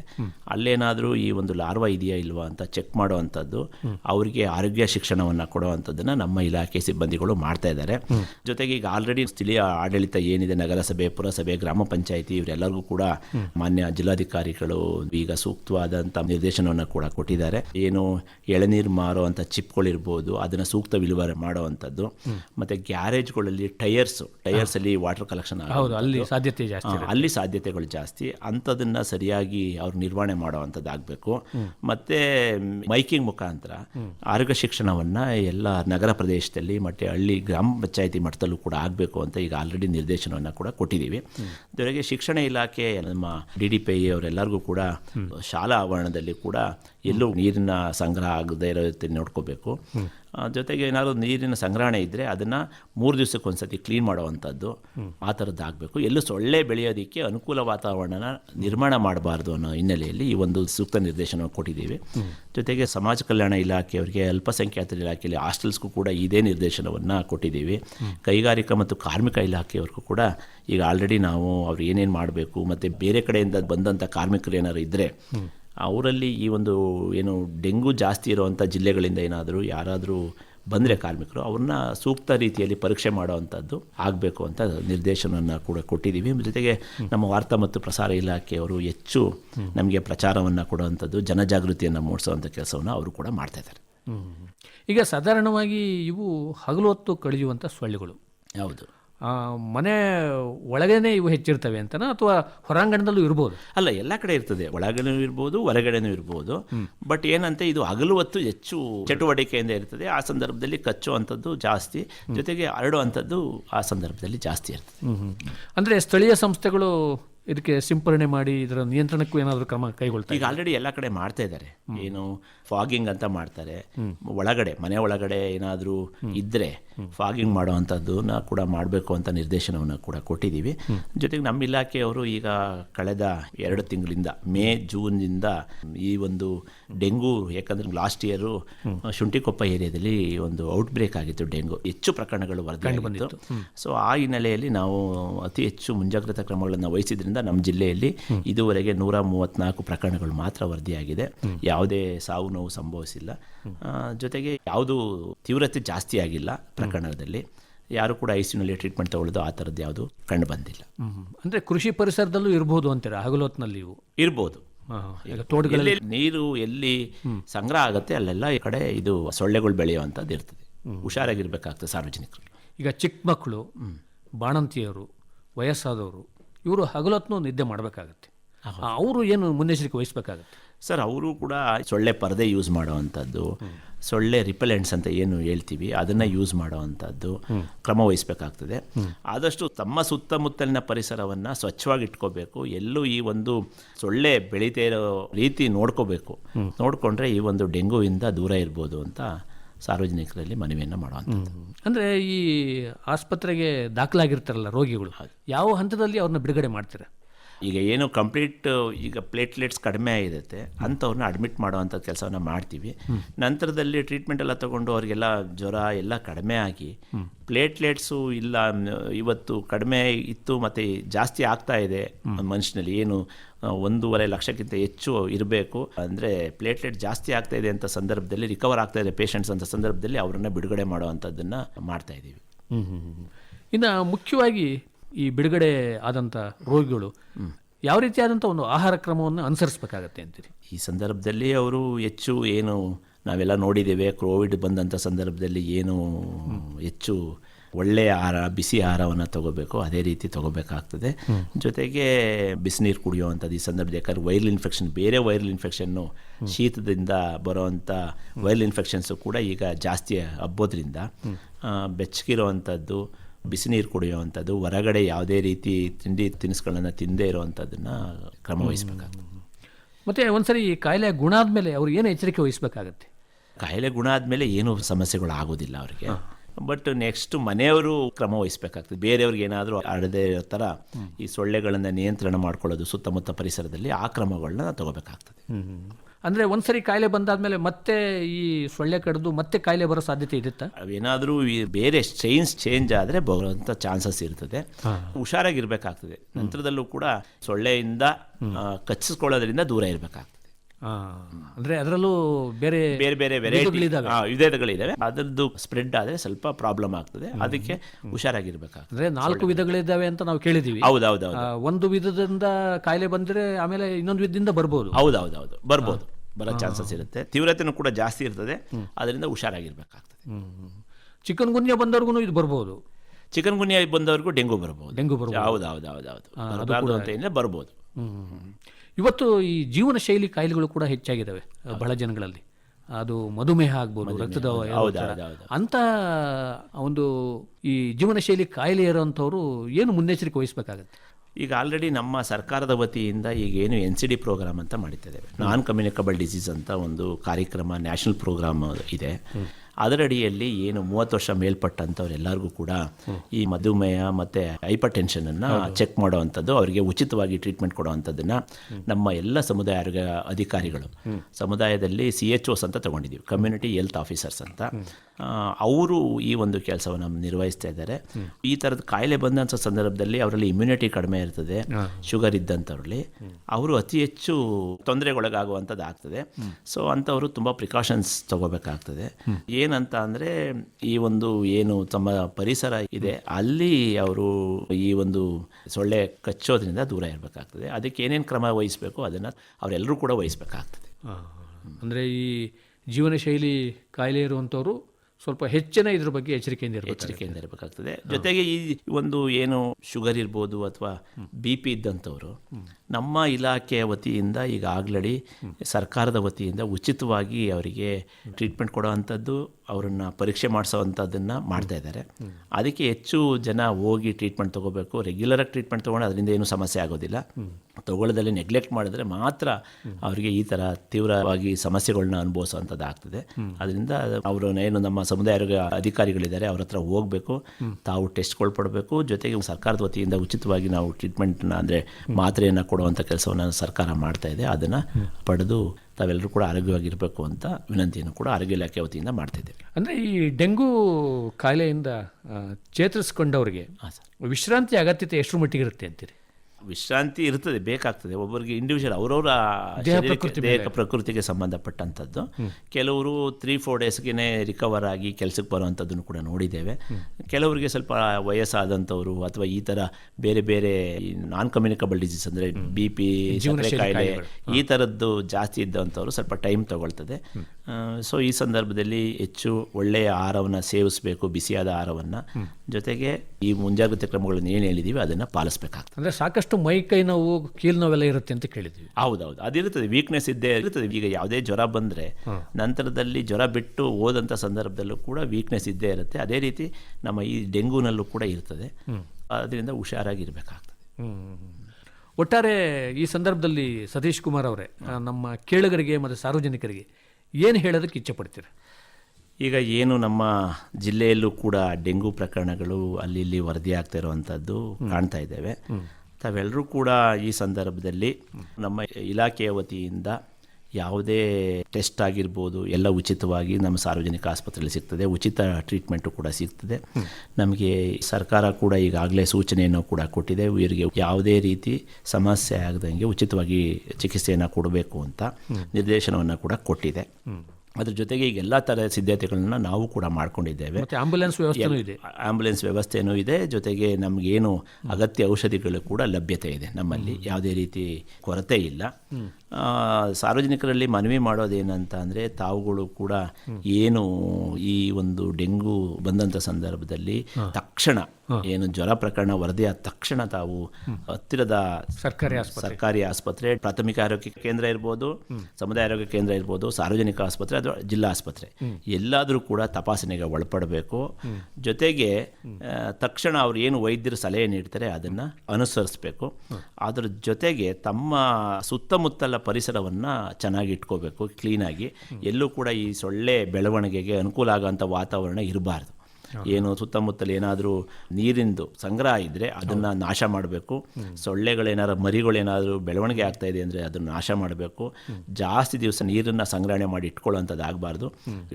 ಅಲ್ಲೇನಾದರೂ ಈ ಒಂದು ಲಾರ್ವಾ ಇದೆಯಾ ಇಲ್ವಾ ಅಂತ ಚೆಕ್ ಮಾಡುವಂಥದ್ದು ಅವರಿಗೆ ಆರೋಗ್ಯ ಶಿಕ್ಷಣವನ್ನು ಕೊಡುವಂಥದ್ದನ್ನು ನಮ್ಮ ಇಲಾಖೆ ಸಿಬ್ಬಂದಿಗಳು ಮಾಡ್ತಾ ಇದ್ದಾರೆ. ಜೊತೆಗೆ ಈಗ ಆಲ್ರೆಡಿ ಸ್ಥಳೀಯ ಆಡಳಿತ ಏನಿದೆ ನಗರಸಭೆ ಪುರಸಭೆ ಗ್ರಾಮ ಪಂಚಾಯಿತಿ ಇವರೆಲ್ಲರಿಗೂ ಕೂಡ ಮಾನ್ಯ ಜಿಲ್ಲಾಧಿಕಾರಿಗಳು ಈಗ ಸೂಕ್ತವಾದಂಥ ನಿರ್ದೇಶನವನ್ನು ಕೂಡ ಕೊಟ್ಟಿದ್ದಾರೆ. ಏನು ಎಳನೀರು ಮಾರುವಂಥ ಚಿಪ್ಗಳಿರ್ಬೋದು ಅದನ್ನು ಸೂಕ್ತ ವಿಲೇವಾರಿ ಮಾಡುವಂಥದ್ದು. ಮತ್ತು ಗ್ಯಾರೇಜ್ಗಳಲ್ಲಿ ಟೈಯರ್ಸ್ ಟೈರ್ಸಲ್ಲಿ ವಾಟರ್ ಕಲೆಕ್ಷನ್ ಅಲ್ಲಿ ಸಾಧ್ಯತೆ ಜಾಸ್ತಿ ಅಲ್ಲಿ ಸಾಧ್ಯತೆಗಳು ಜಾಸ್ತಿ. ಅಂಥದನ್ನ ಸರಿಯಾಗಿ ಅವ್ರು ನಿರ್ವಹಣೆ ಮಾಡುವಂಥದ್ದು ಆಗಬೇಕು ಮತ್ತು ಮೈಕಿಂಗ್ ಮುಖಾಂತರ ಆರೋಗ್ಯ ಶಿಕ್ಷಣವನ್ನು ಎಲ್ಲ ನಗರ ಪ್ರದೇಶದಲ್ಲಿ ಮತ್ತು ಹಳ್ಳಿ ಗ್ರಾಮ ಪಂಚಾಯಿತಿ ಮಟ್ಟದಲ್ಲೂ ಕೂಡ ಆಗಬೇಕು ಅಂತ ಈಗ ಆಲ್ರೆಡಿ ನಿರ್ದೇಶನವನ್ನು ಕೂಡ ಕೊಟ್ಟಿದ್ದೀವಿ ಜೊತೆಗೆ ಶಿಕ್ಷಣ ಇಲಾಖೆ ನಮ್ಮ ಡಿ ಡಿ ಪಿ ಅವರೆಲ್ಲರಿಗೂ ಕೂಡ ಶಾಲಾ ಆವರಣದಲ್ಲಿ ಕೂಡ ಎಲ್ಲೂ ನೀರಿನ ಸಂಗ್ರಹ ಆಗದೇ ಇರೋ ರೀತಿ ನೋಡ್ಕೋಬೇಕು ಜೊತೆಗೆ ಏನಾದರೂ ನೀರಿನ ಸಂಗ್ರಹಣೆ ಇದ್ದರೆ ಅದನ್ನು ಮೂರು ದಿವಸಕ್ಕೊಂದ್ಸತಿ ಕ್ಲೀನ್ ಮಾಡುವಂಥದ್ದು. ಆ ಥರದ್ದು ಆಗಬೇಕು. ಎಲ್ಲೂ ಸೊಳ್ಳೆ ಬೆಳೆಯೋದಕ್ಕೆ ಅನುಕೂಲ ವಾತಾವರಣನ ನಿರ್ಮಾಣ ಮಾಡಬಾರ್ದು ಅನ್ನೋ ಹಿನ್ನೆಲೆಯಲ್ಲಿ ಈ ಒಂದು ಸೂಕ್ತ ನಿರ್ದೇಶನ ಕೊಟ್ಟಿದ್ದೀವಿ. ಜೊತೆಗೆ ಸಮಾಜ ಕಲ್ಯಾಣ ಇಲಾಖೆಯವರಿಗೆ ಅಲ್ಪಸಂಖ್ಯಾತರ ಇಲಾಖೆಯಲ್ಲಿ ಹಾಸ್ಟೆಲ್ಸ್ಗೂ ಕೂಡ ಇದೇ ನಿರ್ದೇಶನವನ್ನು ಕೊಟ್ಟಿದ್ದೀವಿ. ಕೈಗಾರಿಕಾ ಮತ್ತು ಕಾರ್ಮಿಕ ಇಲಾಖೆಯವ್ರಿಗೂ ಕೂಡ ಈಗ ಆಲ್ರೆಡಿ ನಾವು ಅವ್ರು ಏನೇನು ಮಾಡಬೇಕು ಮತ್ತು ಬೇರೆ ಕಡೆಯಿಂದ ಬಂದಂಥ ಕಾರ್ಮಿಕರು ಏನಾದ್ರು ಇದ್ದರೆ ಅವರಲ್ಲಿ ಈ ಒಂದು ಏನು ಡೆಂಗು ಜಾಸ್ತಿ ಇರುವಂಥ ಜಿಲ್ಲೆಗಳಿಂದ ಏನಾದರೂ ಯಾರಾದರೂ ಬಂದರೆ ಕಾರ್ಮಿಕರು ಅವ್ರನ್ನ ಸೂಕ್ತ ರೀತಿಯಲ್ಲಿ ಪರೀಕ್ಷೆ ಮಾಡುವಂಥದ್ದು ಆಗಬೇಕು ಅಂತ ನಿರ್ದೇಶನವನ್ನು ಕೂಡ ಕೊಟ್ಟಿದ್ದೀವಿ. ಜೊತೆಗೆ ನಮ್ಮ ವಾರ್ತಾ ಮತ್ತು ಪ್ರಸಾರ ಇಲಾಖೆಯವರು ಹೆಚ್ಚು ನಮಗೆ ಪ್ರಚಾರವನ್ನು ಕೊಡುವಂಥದ್ದು ಜನಜಾಗೃತಿಯನ್ನು ಮೂಡಿಸುವಂಥ ಕೆಲಸವನ್ನು ಅವರು ಕೂಡ ಮಾಡ್ತಾ ಇದ್ದಾರೆ. ಈಗ ಸಾಧಾರಣವಾಗಿ ಇವು ಹಗಲು ಹೊತ್ತು ಕಳೆಯುವಂಥ ಸೊಳ್ಳೆಗಳು. ಹೌದು. ಮನೆ ಒಳಗೇನೆ ಇವು ಹೆಚ್ಚಿರ್ತವೆ ಅಂತನಾ? ಅಥವಾ ಹೊರಾಂಗಣದಲ್ಲೂ ಇರ್ಬೋದು? ಅಲ್ಲ ಎಲ್ಲ ಕಡೆ ಇರ್ತದೆ. ಒಳಗಡೆನೂ ಇರ್ಬೋದು ಹೊರಗಡೆನೂ ಇರ್ಬೋದು. ಬಟ್ ಏನಂತೆ ಇದು ಹಗಲು ಹೊತ್ತು ಹೆಚ್ಚು ಚಟುವಟಿಕೆಯಿಂದ ಇರ್ತದೆ. ಆ ಸಂದರ್ಭದಲ್ಲಿ ಕಚ್ಚುವಂಥದ್ದು ಜಾಸ್ತಿ. ಜೊತೆಗೆ ಹರಡುವಂಥದ್ದು ಆ ಸಂದರ್ಭದಲ್ಲಿ ಜಾಸ್ತಿ ಇರ್ತದೆ. ಅಂದರೆ ಸ್ಥಳೀಯ ಸಂಸ್ಥೆಗಳು ಇದಕ್ಕೆ ಸಿಂಪರಣೆ ಮಾಡಿ ಇದರ ನಿಯಂತ್ರಣಕ್ಕೂ ಏನಾದರೂ ಕ್ರಮ ಕೈಗೊಳ್ತಾರೆ ಈಗ ಆಲ್ರೆಡಿ ಎಲ್ಲ ಕಡೆ ಮಾಡ್ತಾ ಇದ್ದಾರೆ. ಏನು ಫಾಗಿಂಗ್ ಅಂತ ಮಾಡ್ತಾರೆ. ಒಳಗಡೆ ಮನೆ ಒಳಗಡೆ ಏನಾದರೂ ಇದ್ದರೆ ಫಾಗಿಂಗ್ ಮಾಡುವಂಥದ್ದನ್ನ ಕೂಡ ಮಾಡಬೇಕು ಅಂತ ನಿರ್ದೇಶನವನ್ನು ಕೂಡ ಕೊಟ್ಟಿದ್ದೀವಿ. ಜೊತೆಗೆ ನಮ್ಮ ಇಲಾಖೆಯವರು ಈಗ ಕಳೆದ ಎರಡು ತಿಂಗಳಿಂದ ಮೇ ಜೂನ್ನಿಂದ ಈ ಒಂದು ಡೆಂಗು ಯಾಕಂದ್ರೆ ಲಾಸ್ಟ್ ಇಯರು ಶುಂಠಿಕೊಪ್ಪ ಏರಿಯಾದಲ್ಲಿ ಒಂದು ಔಟ್ ಬ್ರೇಕ್ ಆಗಿತ್ತು ಡೆಂಗು. ಹೆಚ್ಚು ಪ್ರಕರಣಗಳು ವರದಿ ಸೊ ಆ ಹಿನ್ನೆಲೆಯಲ್ಲಿ ನಾವು ಅತಿ ಹೆಚ್ಚು ಮುಂಜಾಗ್ರತಾ ಕ್ರಮಗಳನ್ನು ವಹಿಸಿದ್ರಿಂದ ನಮ್ಮ ಜಿಲ್ಲೆಯಲ್ಲಿ ಇದುವರೆಗೆ ನೂರ ಮೂವತ್ತ್ನಾಲ್ಕು ಪ್ರಕರಣಗಳು ಮಾತ್ರ ವರದಿಯಾಗಿದೆ. ಯಾವುದೇ ಸಾವು ನೋವು ಸಂಭವಿಸಿಲ್ಲ. ಜೊತೆಗೆ ಯಾವುದು ತೀವ್ರತೆ ಜಾಸ್ತಿ ಆಗಿಲ್ಲ ಪ್ರಕರಣದಲ್ಲಿ. ಯಾರು ಕೂಡ ಐ ಸಿನಲ್ಲಿ ಟ್ರೀಟ್ಮೆಂಟ್ ತಗೊಳ್ಳೋದು ಆ ಥರದ್ದು ಯಾವುದು ಕಂಡು ಬಂದಿಲ್ಲ. ಅಂದರೆ ಕೃಷಿ ಪರಿಸರದಲ್ಲೂ ಇರ್ಬೋದು ಅಂತೀರಾ? ಇವು? ಇರ್ಬೋದು. ಈಗ ತೋಟಗಳಲ್ಲಿ ನೀರು ಎಲ್ಲಿ ಸಂಗ್ರಹ ಆಗುತ್ತೆ ಅಲ್ಲೆಲ್ಲ ಈ ಕಡೆ ಇದು ಸೊಳ್ಳೆಗಳು ಬೆಳೆಯುವಂಥದ್ದು ಇರ್ತದೆ. ಹುಷಾರಾಗಿರ್ಬೇಕಾಗ್ತದೆ ಸಾರ್ವಜನಿಕರು. ಈಗ ಚಿಕ್ಕ ಮಕ್ಕಳು ಬಾಣಂತಿಯರು ವಯಸ್ಸಾದವರು ಇವರು ಹಗಲತ್ನೂ ನಿದ್ದೆ ಮಾಡಬೇಕಾಗತ್ತೆ. ಅವರು ಏನು ಮುನ್ನೆಚ್ಚರಿಕೆ ವಹಿಸಬೇಕಾಗತ್ತೆ? ಸರ್ ಅವರು ಕೂಡ ಸೊಳ್ಳೆ ಪರದೆ ಯೂಸ್ ಮಾಡೋವಂಥದ್ದು ಸೊಳ್ಳೆ ರಿಪೆಲೆಂಟ್ಸ್ ಅಂತ ಏನು ಹೇಳ್ತೀವಿ ಅದನ್ನು ಯೂಸ್ ಮಾಡೋವಂಥದ್ದು ಕ್ರಮ ವಹಿಸಬೇಕಾಗ್ತದೆ. ಆದಷ್ಟು ತಮ್ಮ ಸುತ್ತಮುತ್ತಲಿನ ಪರಿಸರವನ್ನು ಸ್ವಚ್ಛವಾಗಿ ಇಟ್ಕೋಬೇಕು ಎಲ್ಲೂ ಈ ಒಂದು ಸೊಳ್ಳೆ ಬೆಳೀತಾ ಇರೋ ರೀತಿ ನೋಡ್ಕೋಬೇಕು. ನೋಡಿಕೊಂಡ್ರೆ ಈ ಒಂದು ಡೆಂಗುವಿಂದ ದೂರ ಇರ್ಬೋದು ಅಂತ ಸಾರ್ವಜನಿಕರಲ್ಲಿ ಮನವಿಯನ್ನು ಮಾಡುವಂಥದ್ದು ಅಂದರೆ ಈ ಆಸ್ಪತ್ರೆಗೆ ದಾಖಲಾಗಿರ್ತಾರಲ್ಲ ರೋಗಿಗಳು ಯಾವ ಹಂತದಲ್ಲಿ ಅವ್ರನ್ನ ಬಿಡುಗಡೆ ಮಾಡ್ತೀರಾ? ಈಗ ಏನು ಕಂಪ್ಲೀಟ್, ಈಗ ಪ್ಲೇಟ್ಲೆಟ್ಸ್ ಕಡಿಮೆ ಆಗಿರುತ್ತೆ ಅಂಥವ್ರನ್ನ ಅಡ್ಮಿಟ್ ಮಾಡುವಂಥ ಕೆಲಸವನ್ನು ಮಾಡ್ತೀವಿ. ನಂತರದಲ್ಲಿ ಟ್ರೀಟ್ಮೆಂಟ್ ಎಲ್ಲ ತಗೊಂಡು ಅವರಿಗೆಲ್ಲ ಜ್ವರ ಎಲ್ಲ ಕಡಿಮೆ ಆಗಿ, ಪ್ಲೇಟ್ಲೆಟ್ಸು ಇಲ್ಲ, ಇವತ್ತು ಕಡಿಮೆ ಇತ್ತು ಮತ್ತು ಜಾಸ್ತಿ ಆಗ್ತಾ ಇದೆ ಮನುಷ್ಯನಲ್ಲಿ, ಏನು ಒಂದೂವರೆ ಲಕ್ಷಕ್ಕಿಂತ ಹೆಚ್ಚು ಇರಬೇಕು. ಅಂದರೆ ಪ್ಲೇಟ್ಲೆಟ್ ಜಾಸ್ತಿ ಆಗ್ತಾ ಇದೆ ಅಂತ ಸಂದರ್ಭದಲ್ಲಿ ರಿಕವರ್ ಆಗ್ತಾ ಇದೆ ಪೇಷಂಟ್ಸ್ ಅಂತ ಸಂದರ್ಭದಲ್ಲಿ ಅವರನ್ನು ಬಿಡುಗಡೆ ಮಾಡುವಂಥದ್ದನ್ನು ಮಾಡ್ತಾ ಇದ್ದೀವಿ. ಇನ್ನು ಮುಖ್ಯವಾಗಿ ಈ ಬಿಡುಗಡೆ ಆದಂಥ ರೋಗಿಗಳು ಯಾವ ರೀತಿಯಾದಂಥ ಒಂದು ಆಹಾರ ಕ್ರಮವನ್ನು ಅನುಸರಿಸಬೇಕಾಗತ್ತೆ ಅಂತೀರಿ? ಈ ಸಂದರ್ಭದಲ್ಲಿ ಅವರು ಹೆಚ್ಚು ಏನು ನಾವೆಲ್ಲ ನೋಡಿದ್ದೇವೆ ಕೋವಿಡ್ ಬಂದಂಥ ಸಂದರ್ಭದಲ್ಲಿ ಏನು ಹೆಚ್ಚು ಒಳ್ಳೆಯ ಆಹಾರ ಬಿಸಿ ಆಹಾರವನ್ನು ತಗೋಬೇಕು ಅದೇ ರೀತಿ ತಗೋಬೇಕಾಗ್ತದೆ. ಜೊತೆಗೆ ಬಿಸಿನೀರು ಕುಡಿಯುವಂಥದ್ದು ಈ ಸಂದರ್ಭದಲ್ಲಿ ಯಾಕಂದ್ರೆ ವೈರಲ್ ಇನ್ಫೆಕ್ಷನ್ ಬೇರೆ ವೈರಲ್ ಇನ್ಫೆಕ್ಷನ್ನು ಶೀತದಿಂದ ಬರುವಂಥ ವೈರಲ್ ಇನ್ಫೆಕ್ಷನ್ಸು ಕೂಡ ಈಗ ಜಾಸ್ತಿ ಹಬ್ಬೋದ್ರಿಂದ ಆ, ಬೆಚ್ಚಗಿರುವಂಥದ್ದು ಬಿಸಿನೀರು ಕುಡಿಯುವಂಥದ್ದು ಹೊರಗಡೆ ಯಾವುದೇ ರೀತಿ ತಿಂಡಿ ತಿನಿಸುಗಳನ್ನು ತಿಂದೇ ಇರುವಂಥದ್ದನ್ನು ಕ್ರಮ ವಹಿಸಬೇಕಾಗ್ತದೆ. ಮತ್ತು ಒಂದ್ಸರಿ ಈ ಕಾಯಿಲೆ ಗುಣ ಆದಮೇಲೆ ಅವ್ರು ಏನು ಎಚ್ಚರಿಕೆ ವಹಿಸಬೇಕಾಗತ್ತೆ? ಕಾಯಿಲೆ ಗುಣ ಆದಮೇಲೆ ಏನೂ ಸಮಸ್ಯೆಗಳು ಆಗೋದಿಲ್ಲ ಅವರಿಗೆ ಬಟ್ ನೆಕ್ಸ್ಟ್ ಮನೆಯವರು ಕ್ರಮ ವಹಿಸಬೇಕಾಗ್ತದೆ. ಬೇರೆಯವ್ರಿಗೆ ಏನಾದರೂ ಅಡದೇ ಇರೋ ಥರ ಈ ಸೊಳ್ಳೆಗಳನ್ನು ನಿಯಂತ್ರಣ ಮಾಡ್ಕೊಳ್ಳೋದು ಸುತ್ತಮುತ್ತ ಪರಿಸರದಲ್ಲಿ ಆ ಕ್ರಮಗಳನ್ನ ತಗೋಬೇಕಾಗ್ತದೆ. ಅಂದರೆ ಒಂದ್ಸರಿ ಕಾಯಿಲೆ ಬಂದಾದ್ಮೇಲೆ ಮತ್ತೆ ಈ ಸೊಳ್ಳೆ ಕಡಿದು ಮತ್ತೆ ಕಾಯಿಲೆ ಬರೋ ಸಾಧ್ಯತೆ ಇರುತ್ತಾ? ಅವೇನಾದರೂ ಈ ಬೇರೆ ಸ್ಟ್ರೈನ್ಸ್ ಚೇಂಜ್ ಆದರೆ ಬರುವಂಥ ಚಾನ್ಸಸ್ ಇರ್ತದೆ. ಹುಷಾರಾಗಿರ್ಬೇಕಾಗ್ತದೆ. ನಂತರದಲ್ಲೂ ಕೂಡ ಸೊಳ್ಳೆಯಿಂದ ಕಚ್ಚಿಸ್ಕೊಳ್ಳೋದ್ರಿಂದ ದೂರ ಇರಬೇಕಾಗ್ತದೆ. ಅಂದರೆ ಅದರಲ್ಲೂ ಬೇರೆ ಬೇರೆ ಬೇರೆ ವೆರೈಟಿ ವಿಧಗಳಿದಾವೆ. ವಿಧಗಳಿದ್ದಾವೆ ಅದರದ್ದು ಸ್ಪ್ರೆಡ್ ಆದ್ರೆ ಸ್ವಲ್ಪ ಪ್ರಾಬ್ಲಮ್ ಆಗ್ತದೆ. ಅದಕ್ಕೆ ಹುಷಾರಾಗಿರ್ಬೇಕಾಗ್ತದೆ. ಅಂದ್ರೆ ನಾಲ್ಕು ವಿಧಗಳಿದ್ದಾವೆ ಅಂತ ನಾವು ಕೇಳಿದೀವಿ. ಹೌದೌದು ಒಂದು ವಿಧದಿಂದ ಕಾಯಿಲೆ ಬಂದ್ರೆ ಆಮೇಲೆ ಇನ್ನೊಂದು ವಿಧದಿಂದ ಬರ್ಬೋದು. ಹೌದೌದೌದು. ಬರ್ಬೋದು. ಬರೋ ಚಾನ್ಸಸ್ ಇರುತ್ತೆ. ತೀವ್ರತೆನೂ ಕೂಡ ಜಾಸ್ತಿ ಇರ್ತದೆ. ಅದರಿಂದ ಹುಷಾರಾಗಿರ್ಬೇಕಾಗ್ತದೆ. ಚಿಕನ್ ಗುನ್ಯ ಬಂದವ್ರಿಗೂ ಇದು ಬರ್ಬೋದು. ಚಿಕನ್ ಗುನ್ಯ ಬಂದವ್ರಿಗೂ ಡೆಂಗು ಬರ್ಬೋದು. ಡೆಂಗು ಬರ್ಬೋದು. ಹೌದು ಹೌದು ಹೌದು ಹೌದು ಬರ್ಬೋದು. ಇವತ್ತು ಈ ಜೀವನ ಶೈಲಿ ಕಾಯಿಲೆಗಳು ಕೂಡ ಹೆಚ್ಚಾಗಿದ್ದಾವೆ ಬಹಳ ಜನಗಳಲ್ಲಿ. ಅದು ಮಧುಮೇಹ ಆಗ್ಬೋದು ರಕ್ತದ ಅಂತ ಒಂದು ಈ ಜೀವನ ಶೈಲಿ ಕಾಯಿಲೆ ಇರೋಂಥವ್ರು ಏನು ಮುನ್ನೆಚ್ಚರಿಕೆ ವಹಿಸಬೇಕಾಗತ್ತೆ? ಈಗ ಆಲ್ರೆಡಿ ನಮ್ಮ ಸರ್ಕಾರದ ವತಿಯಿಂದ ಈಗ ಏನು ಎನ್ ಸಿ ಡಿ ಪ್ರೋಗ್ರಾಮ್ ಅಂತ ಮಾಡಿದ್ದೇವೆ ನಾನ್ ಕಮ್ಯುನಿಕಬಲ್ ಡಿಸೀಸ್ ಅಂತ ಒಂದು ಕಾರ್ಯಕ್ರಮ ನ್ಯಾಷನಲ್ ಪ್ರೋಗ್ರಾಮ್ ಇದೆ. ಅದರಡಿಯಲ್ಲಿ ಏನು ಮೂವತ್ತು ವರ್ಷ ಮೇಲ್ಪಟ್ಟಂಥವ್ರೆಲ್ಲರಿಗೂ ಕೂಡ ಈ ಮಧುಮೇಹ ಮತ್ತು ಹೈಪರ್ ಟೆನ್ಷನನ್ನು ಚೆಕ್ ಮಾಡುವಂಥದ್ದು ಅವರಿಗೆ ಉಚಿತವಾಗಿ ಟ್ರೀಟ್ಮೆಂಟ್ ಕೊಡುವಂಥದ್ದನ್ನು ನಮ್ಮ ಎಲ್ಲ ಸಮುದಾಯ ಆರೋಗ್ಯ ಅಧಿಕಾರಿಗಳು ಸಮುದಾಯದಲ್ಲಿ ಸಿ ಎಚ್ ಓಸ್ ಅಂತ ತಗೊಂಡಿದ್ದೀವಿ ಕಮ್ಯುನಿಟಿ ಹೆಲ್ತ್ ಆಫೀಸರ್ಸ್ ಅಂತ. ಅವರು ಈ ಒಂದು ಕೆಲಸವನ್ನು ನಿರ್ವಹಿಸ್ತಾ ಇದ್ದಾರೆ. ಈ ಥರದ ಕಾಯಿಲೆ ಬಂದಂಥ ಸಂದರ್ಭದಲ್ಲಿ ಅವರಲ್ಲಿ ಇಮ್ಯುನಿಟಿ ಕಡಿಮೆ ಇರ್ತದೆ ಶುಗರ್ ಇದ್ದಂಥವ್ರಲ್ಲಿ. ಅವರು ಅತಿ ಹೆಚ್ಚು ತೊಂದರೆಗೊಳಗಾಗುವಂಥದ್ದು ಆಗ್ತದೆ ಸೊ ಅಂಥವರು ತುಂಬ ಪ್ರಿಕಾಷನ್ಸ್ ತಗೋಬೇಕಾಗ್ತದೆ. ಏನಂತ ಅಂದರೆ ಈ ಒಂದು ಏನು ತಮ್ಮ ಪರಿಸರ ಇದೆ ಅಲ್ಲಿ ಅವರು ಈ ಒಂದು ಸೊಳ್ಳೆ ಕಚ್ಚೋದ್ರಿಂದ ದೂರ ಇರಬೇಕಾಗ್ತದೆ. ಅದಕ್ಕೆ ಏನೇನು ಕ್ರಮ ವಹಿಸಬೇಕು ಅದನ್ನು ಅವರೆಲ್ಲರೂ ಕೂಡ ವಹಿಸಬೇಕಾಗ್ತದೆ. ಅಂದರೆ ಈ ಜೀವನ ಶೈಲಿ ಕಾಯಿಲೆ ಇರುವಂಥವರು ಸ್ವಲ್ಪ ಹೆಚ್ಚಿನ ಇದ್ರ ಬಗ್ಗೆ ಎಚ್ಚರಿಕೆಯಿಂದ ಎಚ್ಚರಿಕೆಯಿಂದ ಇರಬೇಕಾಗ್ತದೆ. ಜೊತೆಗೆ ಈ ಒಂದು ಏನು ಶುಗರ್ ಇರ್ಬೋದು ಅಥವಾ ಬಿ ಪಿ ಇದ್ದಂಥವ್ರು ನಮ್ಮ ಇಲಾಖೆಯ ವತಿಯಿಂದ ಈಗ ಆಗ್ಲಡಿ ಸರ್ಕಾರದ ವತಿಯಿಂದ ಉಚಿತವಾಗಿ ಅವರಿಗೆ ಟ್ರೀಟ್ಮೆಂಟ್ ಕೊಡೋವಂಥದ್ದು, ಅವರನ್ನು ಪರೀಕ್ಷೆ ಮಾಡಿಸೋವಂಥದ್ದನ್ನು ಮಾಡ್ತಾ ಇದ್ದಾರೆ. ಅದಕ್ಕೆ ಹೆಚ್ಚು ಜನ ಹೋಗಿ ಟ್ರೀಟ್ಮೆಂಟ್ ತೊಗೋಬೇಕು. ರೆಗ್ಯುಲರಾಗಿ ಟ್ರೀಟ್ಮೆಂಟ್ ತೊಗೊಂಡು ಅದರಿಂದ ಏನೂ ಸಮಸ್ಯೆ ಆಗೋದಿಲ್ಲ. ತಗೊಳ್ಳೋದಲ್ಲಿ ನೆಗ್ಲೆಕ್ಟ್ ಮಾಡಿದ್ರೆ ಮಾತ್ರ ಅವರಿಗೆ ಈ ಥರ ತೀವ್ರವಾಗಿ ಸಮಸ್ಯೆಗಳನ್ನ ಅನುಭವಿಸುವಂಥದ್ದು ಆಗ್ತದೆ ಅದರಿಂದ ಅವರು ಏನು ನಮ್ಮ ಸಮುದಾಯ ಆರೋಗ್ಯ ಅಧಿಕಾರಿಗಳಿದ್ದಾರೆ, ಅವ್ರ ಹತ್ರ ಹೋಗಬೇಕು. ತಾವು ಟೆಸ್ಟ್ಗಳು ಪಡಬೇಕು ಜೊತೆಗೆ ಸರ್ಕಾರದ ವತಿಯಿಂದ ಉಚಿತವಾಗಿ ನಾವು ಟ್ರೀಟ್ಮೆಂಟ್ನ ಅಂದರೆ ಮಾತ್ರೆಯನ್ನು ಕೊಡುವಂಥ ಕೆಲಸವನ್ನು ಸರ್ಕಾರ ಮಾಡ್ತಾ ಇದೆ. ಅದನ್ನು ಪಡೆದು ತಾವೆಲ್ಲರೂ ಕೂಡ ಆರೋಗ್ಯವಾಗಿರಬೇಕು ಅಂತ ವಿನಂತಿಯನ್ನು ಕೂಡ ಆರೋಗ್ಯ ಇಲಾಖೆ ವತಿಯಿಂದ ಮಾಡ್ತಿದ್ದೇವೆ ಅಂದರೆ ಈ ಡೆಂಗು ಕಾಯಿಲೆಯಿಂದ ಚೇತರಿಸ್ಕೊಂಡವರಿಗೆ ವಿಶ್ರಾಂತಿ ಅಗತ್ಯತೆ ಎಷ್ಟು ಮಟ್ಟಿಗೆ ಇರುತ್ತೆ ಅಂತೀರಿ? ವಿಶ್ರಾಂತಿ ಇರ್ತದೆ ಬೇಕಾಗ್ತದೆ. ಒಬ್ಬರಿಗೆ ಇಂಡಿವಿಜುವಲ್ ಅವರವರ ದೇಹ ಪ್ರಕೃತಿಗೆ ಸಂಬಂಧಪಟ್ಟಂಥದ್ದು. ಕೆಲವರು ತ್ರೀ ಫೋರ್ ಡೇಸ್ಗೆ ರಿಕವರ್ ಆಗಿ ಕೆಲಸಕ್ಕೆ ಬರುವಂಥದ್ದನ್ನು ಕೂಡ ನೋಡಿದ್ದೇವೆ. ಕೆಲವರಿಗೆ ಸ್ವಲ್ಪ ವಯಸ್ಸಾದಂಥವ್ರು ಅಥವಾ ಈ ಥರ ಬೇರೆ ಬೇರೆ ನಾನ್ ಕಮ್ಯುನಿಕಬಲ್ ಡಿಸೀಸ್ ಅಂದರೆ ಬಿ ಪಿ ಕಾಯಿಲೆ ಈ ಥರದ್ದು ಜಾಸ್ತಿ ಇದ್ದಂಥವ್ರು ಸ್ವಲ್ಪ ಟೈಮ್ ತಗೊಳ್ತದೆ. ಸೊ ಈ ಸಂದರ್ಭದಲ್ಲಿ ಹೆಚ್ಚು ಒಳ್ಳೆಯ ಆಹಾರವನ್ನು ಸೇವಿಸಬೇಕು ಬಿಸಿಯಾದ ಆಹಾರವನ್ನು. ಜೊತೆಗೆ ಈ ಮುಂಜಾಗ್ರತೆ ಕ್ರಮಗಳನ್ನು ಏನು ಹೇಳಿದೀವಿ ಅದನ್ನು ಪಾಲಿಸಬೇಕಾಗ್ತದೆ. ಅಂದರೆ ಸಾಕಷ್ಟು ಮೈ ಕೈ ನೋವು ಕೀಲ್ ನೋವೆಲ್ಲ ಇರುತ್ತೆ ಅಂತ ಕೇಳಿದ್ವಿ. ಹೌದೌದು. ಅದಿರುತ್ತದೆ ವೀಕ್ನೆಸ್ ಇದ್ದೇ ಇರುತ್ತದೆ. ಈಗ ಯಾವುದೇ ಜ್ವರ ಬಂದರೆ ನಂತರದಲ್ಲಿ ಜ್ವರ ಬಿಟ್ಟು ಹೋದಂಥ ಸಂದರ್ಭದಲ್ಲೂ ಕೂಡ ವೀಕ್ನೆಸ್ ಇದ್ದೇ ಇರುತ್ತೆ. ಅದೇ ರೀತಿ ನಮ್ಮ ಈ ಡೆಂಗೂನಲ್ಲೂ ಕೂಡ ಇರ್ತದೆ. ಅದರಿಂದ ಹುಷಾರಾಗಿರ್ಬೇಕಾಗ್ತದೆ. ಒಟ್ಟಾರೆ ಈ ಸಂದರ್ಭದಲ್ಲಿ ಸತೀಶ್ ಕುಮಾರ್ ಅವರೇ ನಮ್ಮ ಕೇಳುಗರಿಗೆ ಮತ್ತು ಸಾರ್ವಜನಿಕರಿಗೆ ಏನು ಹೇಳೋದಕ್ಕೆ ಇಚ್ಛೆ ಪಡ್ತೀರಾ ಈಗ ಏನು ನಮ್ಮ ಜಿಲ್ಲೆಯಲ್ಲೂ ಕೂಡ ಡೆಂಗು ಪ್ರಕರಣಗಳು ಅಲ್ಲಿ ಇಲ್ಲಿ ವರದಿ ಆಗ್ತಾ ಇರುವಂಥದ್ದು ಕಾಣ್ತಾ ಇದ್ದೇವೆ. ತಾವೆಲ್ಲರೂ ಕೂಡ ಈ ಸಂದರ್ಭದಲ್ಲಿ ನಮ್ಮ ಇಲಾಖೆಯ ವತಿಯಿಂದ ಯಾವುದೇ ಟೆಸ್ಟ್ ಆಗಿರ್ಬೋದು, ಎಲ್ಲ ಉಚಿತವಾಗಿ ನಮ್ಮ ಸಾರ್ವಜನಿಕ ಆಸ್ಪತ್ರೆಯಲ್ಲಿ ಸಿಗ್ತದೆ. ಉಚಿತ ಟ್ರೀಟ್ಮೆಂಟು ಕೂಡ ಸಿಗ್ತದೆ. ನಮಗೆ ಸರ್ಕಾರ ಕೂಡ ಈಗಾಗಲೇ ಸೂಚನೆಯನ್ನು ಕೂಡ ಕೊಟ್ಟಿದೆ. ಇವರಿಗೆ ಯಾವುದೇ ರೀತಿ ಸಮಸ್ಯೆ ಆಗದಂಗೆ ಉಚಿತವಾಗಿ ಚಿಕಿತ್ಸೆಯನ್ನು ಕೊಡಬೇಕು ಅಂತ ನಿರ್ದೇಶನವನ್ನು ಕೂಡ ಕೊಟ್ಟಿದೆ. ಅದ್ರ ಜೊತೆಗೆ ಈಗ ಎಲ್ಲ ಥರದ ಸಿದ್ಧತೆಗಳನ್ನು ನಾವು ಕೂಡ ಮಾಡ್ಕೊಂಡಿದ್ದೇವೆ. ಮತ್ತು ಆಂಬ್ಯುಲೆನ್ಸ್ ವ್ಯವಸ್ಥೆನೂ ಇದೆ. ಆಂಬುಲೆನ್ಸ್ ವ್ಯವಸ್ಥೆನೂ ಇದೆ. ಜೊತೆಗೆ ನಮಗೇನು ಅಗತ್ಯ ಔಷಧಿಗಳು ಕೂಡ ಲಭ್ಯತೆ ಇದೆ ನಮ್ಮಲ್ಲಿ. ಯಾವುದೇ ರೀತಿ ಕೊರತೆ ಇಲ್ಲ. ಆ, ಸಾರ್ವಜನಿಕರಲ್ಲಿ ಮನವಿ ಮಾಡೋದೇನಂತ ಅಂದರೆ ತಾವುಗಳು ಕೂಡ ಏನು ಈ ಒಂದು ಡೆಂಗು ಬಂದಂಥ ಸಂದರ್ಭದಲ್ಲಿ ತಕ್ಷಣ ಏನು ಜ್ವರ ಪ್ರಕರಣ ವರದಿಯಾದ ತಕ್ಷಣ ತಾವು ಹತ್ತಿರದ ಸರ್ಕಾರಿ ಆಸ್ಪತ್ರೆ. ಸರ್ಕಾರಿ ಆಸ್ಪತ್ರೆ ಪ್ರಾಥಮಿಕ ಆರೋಗ್ಯ ಕೇಂದ್ರ ಇರ್ಬೋದು ಸಮುದಾಯ ಆರೋಗ್ಯ ಕೇಂದ್ರ ಇರ್ಬೋದು ಸಾರ್ವಜನಿಕ ಆಸ್ಪತ್ರೆ ಅಥವಾ ಜಿಲ್ಲಾ ಆಸ್ಪತ್ರೆ. ಎಲ್ಲಾದರೂ ಕೂಡ ತಪಾಸಣೆಗೆ ಒಳಪಡಬೇಕು. ಜೊತೆಗೆ ತಕ್ಷಣ ಅವರು ಏನು ವೈದ್ಯರು ಸಲಹೆ ನೀಡ್ತಾರೆ ಅದನ್ನು ಅನುಸರಿಸಬೇಕು. ಅದರ ಜೊತೆಗೆ ತಮ್ಮ ಸುತ್ತಮುತ್ತಲ ಪರಿಸರವನ್ನು ಚೆನ್ನಾಗಿ ಇಟ್ಕೋಬೇಕು ಕ್ಲೀನಾಗಿ ಎಲ್ಲೂ ಕೂಡ ಈ ಸೊಳ್ಳೆ ಬೆಳವಣಿಗೆಗೆ ಅನುಕೂಲ ಆಗೋಂಥ ವಾತಾವರಣ ಇರಬಾರ್ದು. ಏನು ಸುತ್ತಮುತ್ತಲು ಏನಾದರೂ ನೀರಿಂದು ಸಂಗ್ರಹ ಇದ್ದರೆ ಅದನ್ನು ನಾಶ ಮಾಡಬೇಕು. ಸೊಳ್ಳೆಗಳೇನಾದ್ರು ಮರಿಗಳೇನಾದರೂ ಬೆಳವಣಿಗೆ ಆಗ್ತಾ ಇದೆ ಅಂದರೆ ಅದನ್ನು ನಾಶ ಮಾಡಬೇಕು. ಜಾಸ್ತಿ ದಿವಸ ನೀರನ್ನು ಸಂಗ್ರಹಣೆ ಮಾಡಿ ಇಟ್ಕೊಳ್ಳೋಂಥದ್ದು ಆಗಬಾರ್ದು.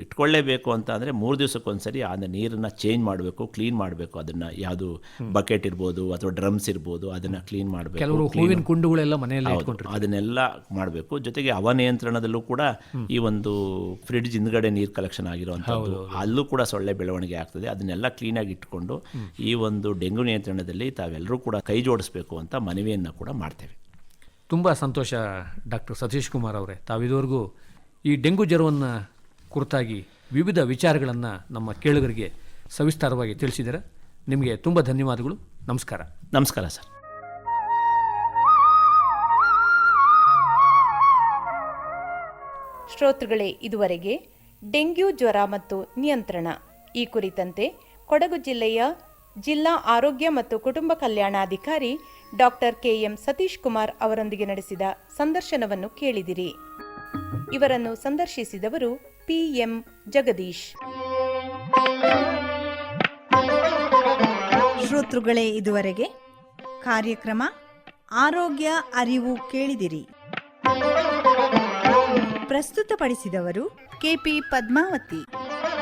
ಇಟ್ಕೊಳ್ಳೇಬೇಕು ಅಂತ ಅಂದರೆ ಮೂರು ದಿವಸಕ್ಕೊಂದ್ಸರಿ ಆ ನೀರನ್ನು ಚೇಂಜ್ ಮಾಡಬೇಕು ಕ್ಲೀನ್ ಮಾಡಬೇಕು. ಅದನ್ನು ಯಾವುದು ಬಕೆಟ್ ಇರ್ಬೋದು ಅಥವಾ ಡ್ರಮ್ಸ್ ಇರ್ಬೋದು ಅದನ್ನು ಕ್ಲೀನ್ ಮಾಡಬೇಕು ಕೆಲವರು ಹೂವಿನ ಕುಂಡುಗಳೆಲ್ಲ ಮನೆಯಲ್ಲಿ ಅದನ್ನೆಲ್ಲ ಮಾಡಬೇಕು. ಜೊತೆಗೆ ಹವಾನಿಯಂತ್ರಣದಲ್ಲೂ ಕೂಡ ಈ ಒಂದು ಫ್ರಿಡ್ಜ್ ಹಿಂದ್ಗಡೆ ನೀರು ಕಲೆಕ್ಷನ್ ಆಗಿರುವಂಥದ್ದು. ಅಲ್ಲೂ ಕೂಡ ಸೊಳ್ಳೆ ಬೆಳವಣಿಗೆ ಆಗ್ತದೆ. ಅದನ್ನೆಲ್ಲ ಕ್ಲೀನಾಗಿ ಇಟ್ಕೊಂಡು ಈ ಒಂದು ಡೆಂಗು ನಿಯಂತ್ರಣದಲ್ಲಿ ತಾವೆಲ್ಲರೂ ಕೂಡ ಕೈ ಜೋಡಿಸ್ಬೇಕು ಅಂತ ಮನವಿಯನ್ನು ಕೂಡ ಮಾಡ್ತೇವೆ. ತುಂಬ ಸಂತೋಷ ಡಾಕ್ಟರ್ ಸತೀಶ್ ಕುಮಾರ್ ಅವರೇ. ತಾವಿದುವರೆಗೂ ಈ ಡೆಂಗು ಜ್ವರವನ್ನು ಕುರಿತಾಗಿ ವಿವಿಧ ವಿಚಾರಗಳನ್ನು ನಮ್ಮ ಕೇಳುಗರಿಗೆ ಸವಿಸ್ತಾರವಾಗಿ ತಿಳಿಸಿದ್ದೀರಾ ನಿಮಗೆ ತುಂಬ ಧನ್ಯವಾದಗಳು. ನಮಸ್ಕಾರ. ನಮಸ್ಕಾರ ಸರ್. ಶ್ರೋತೃಗಳೇ ಇದುವರೆಗೆ ಡೆಂಗ್ಯೂ ಜ್ವರ ಮತ್ತು ನಿಯಂತ್ರಣ ಈ ಕುರಿತಂತೆ ಕೊಡಗು ಜಿಲ್ಲೆಯ ಜಿಲ್ಲಾ ಆರೋಗ್ಯ ಮತ್ತು ಕುಟುಂಬ ಕಲ್ಯಾಣಾಧಿಕಾರಿ ಡಾಕ್ಟರ್ ಕೆಎಂ ಸತೀಶ್ ಕುಮಾರ್ ಅವರೊಂದಿಗೆ ನಡೆಸಿದ ಸಂದರ್ಶನವನ್ನು ಕೇಳಿದಿರಿ. ಇವರನ್ನು ಸಂದರ್ಶಿಸಿದವರು ಪಿಎಂ ಜಗದೀಶ್. ಶ್ರೋತೃಗಳೇ, ಇದುವರೆಗೆ ಕಾರ್ಯಕ್ರಮ ಆರೋಗ್ಯ ಅರಿವು ಕೇಳಿದಿರಿ. ಪ್ರಸ್ತುತಪಡಿಸಿದವರು ಕೆಪಿ ಪದ್ಮಾವತಿ.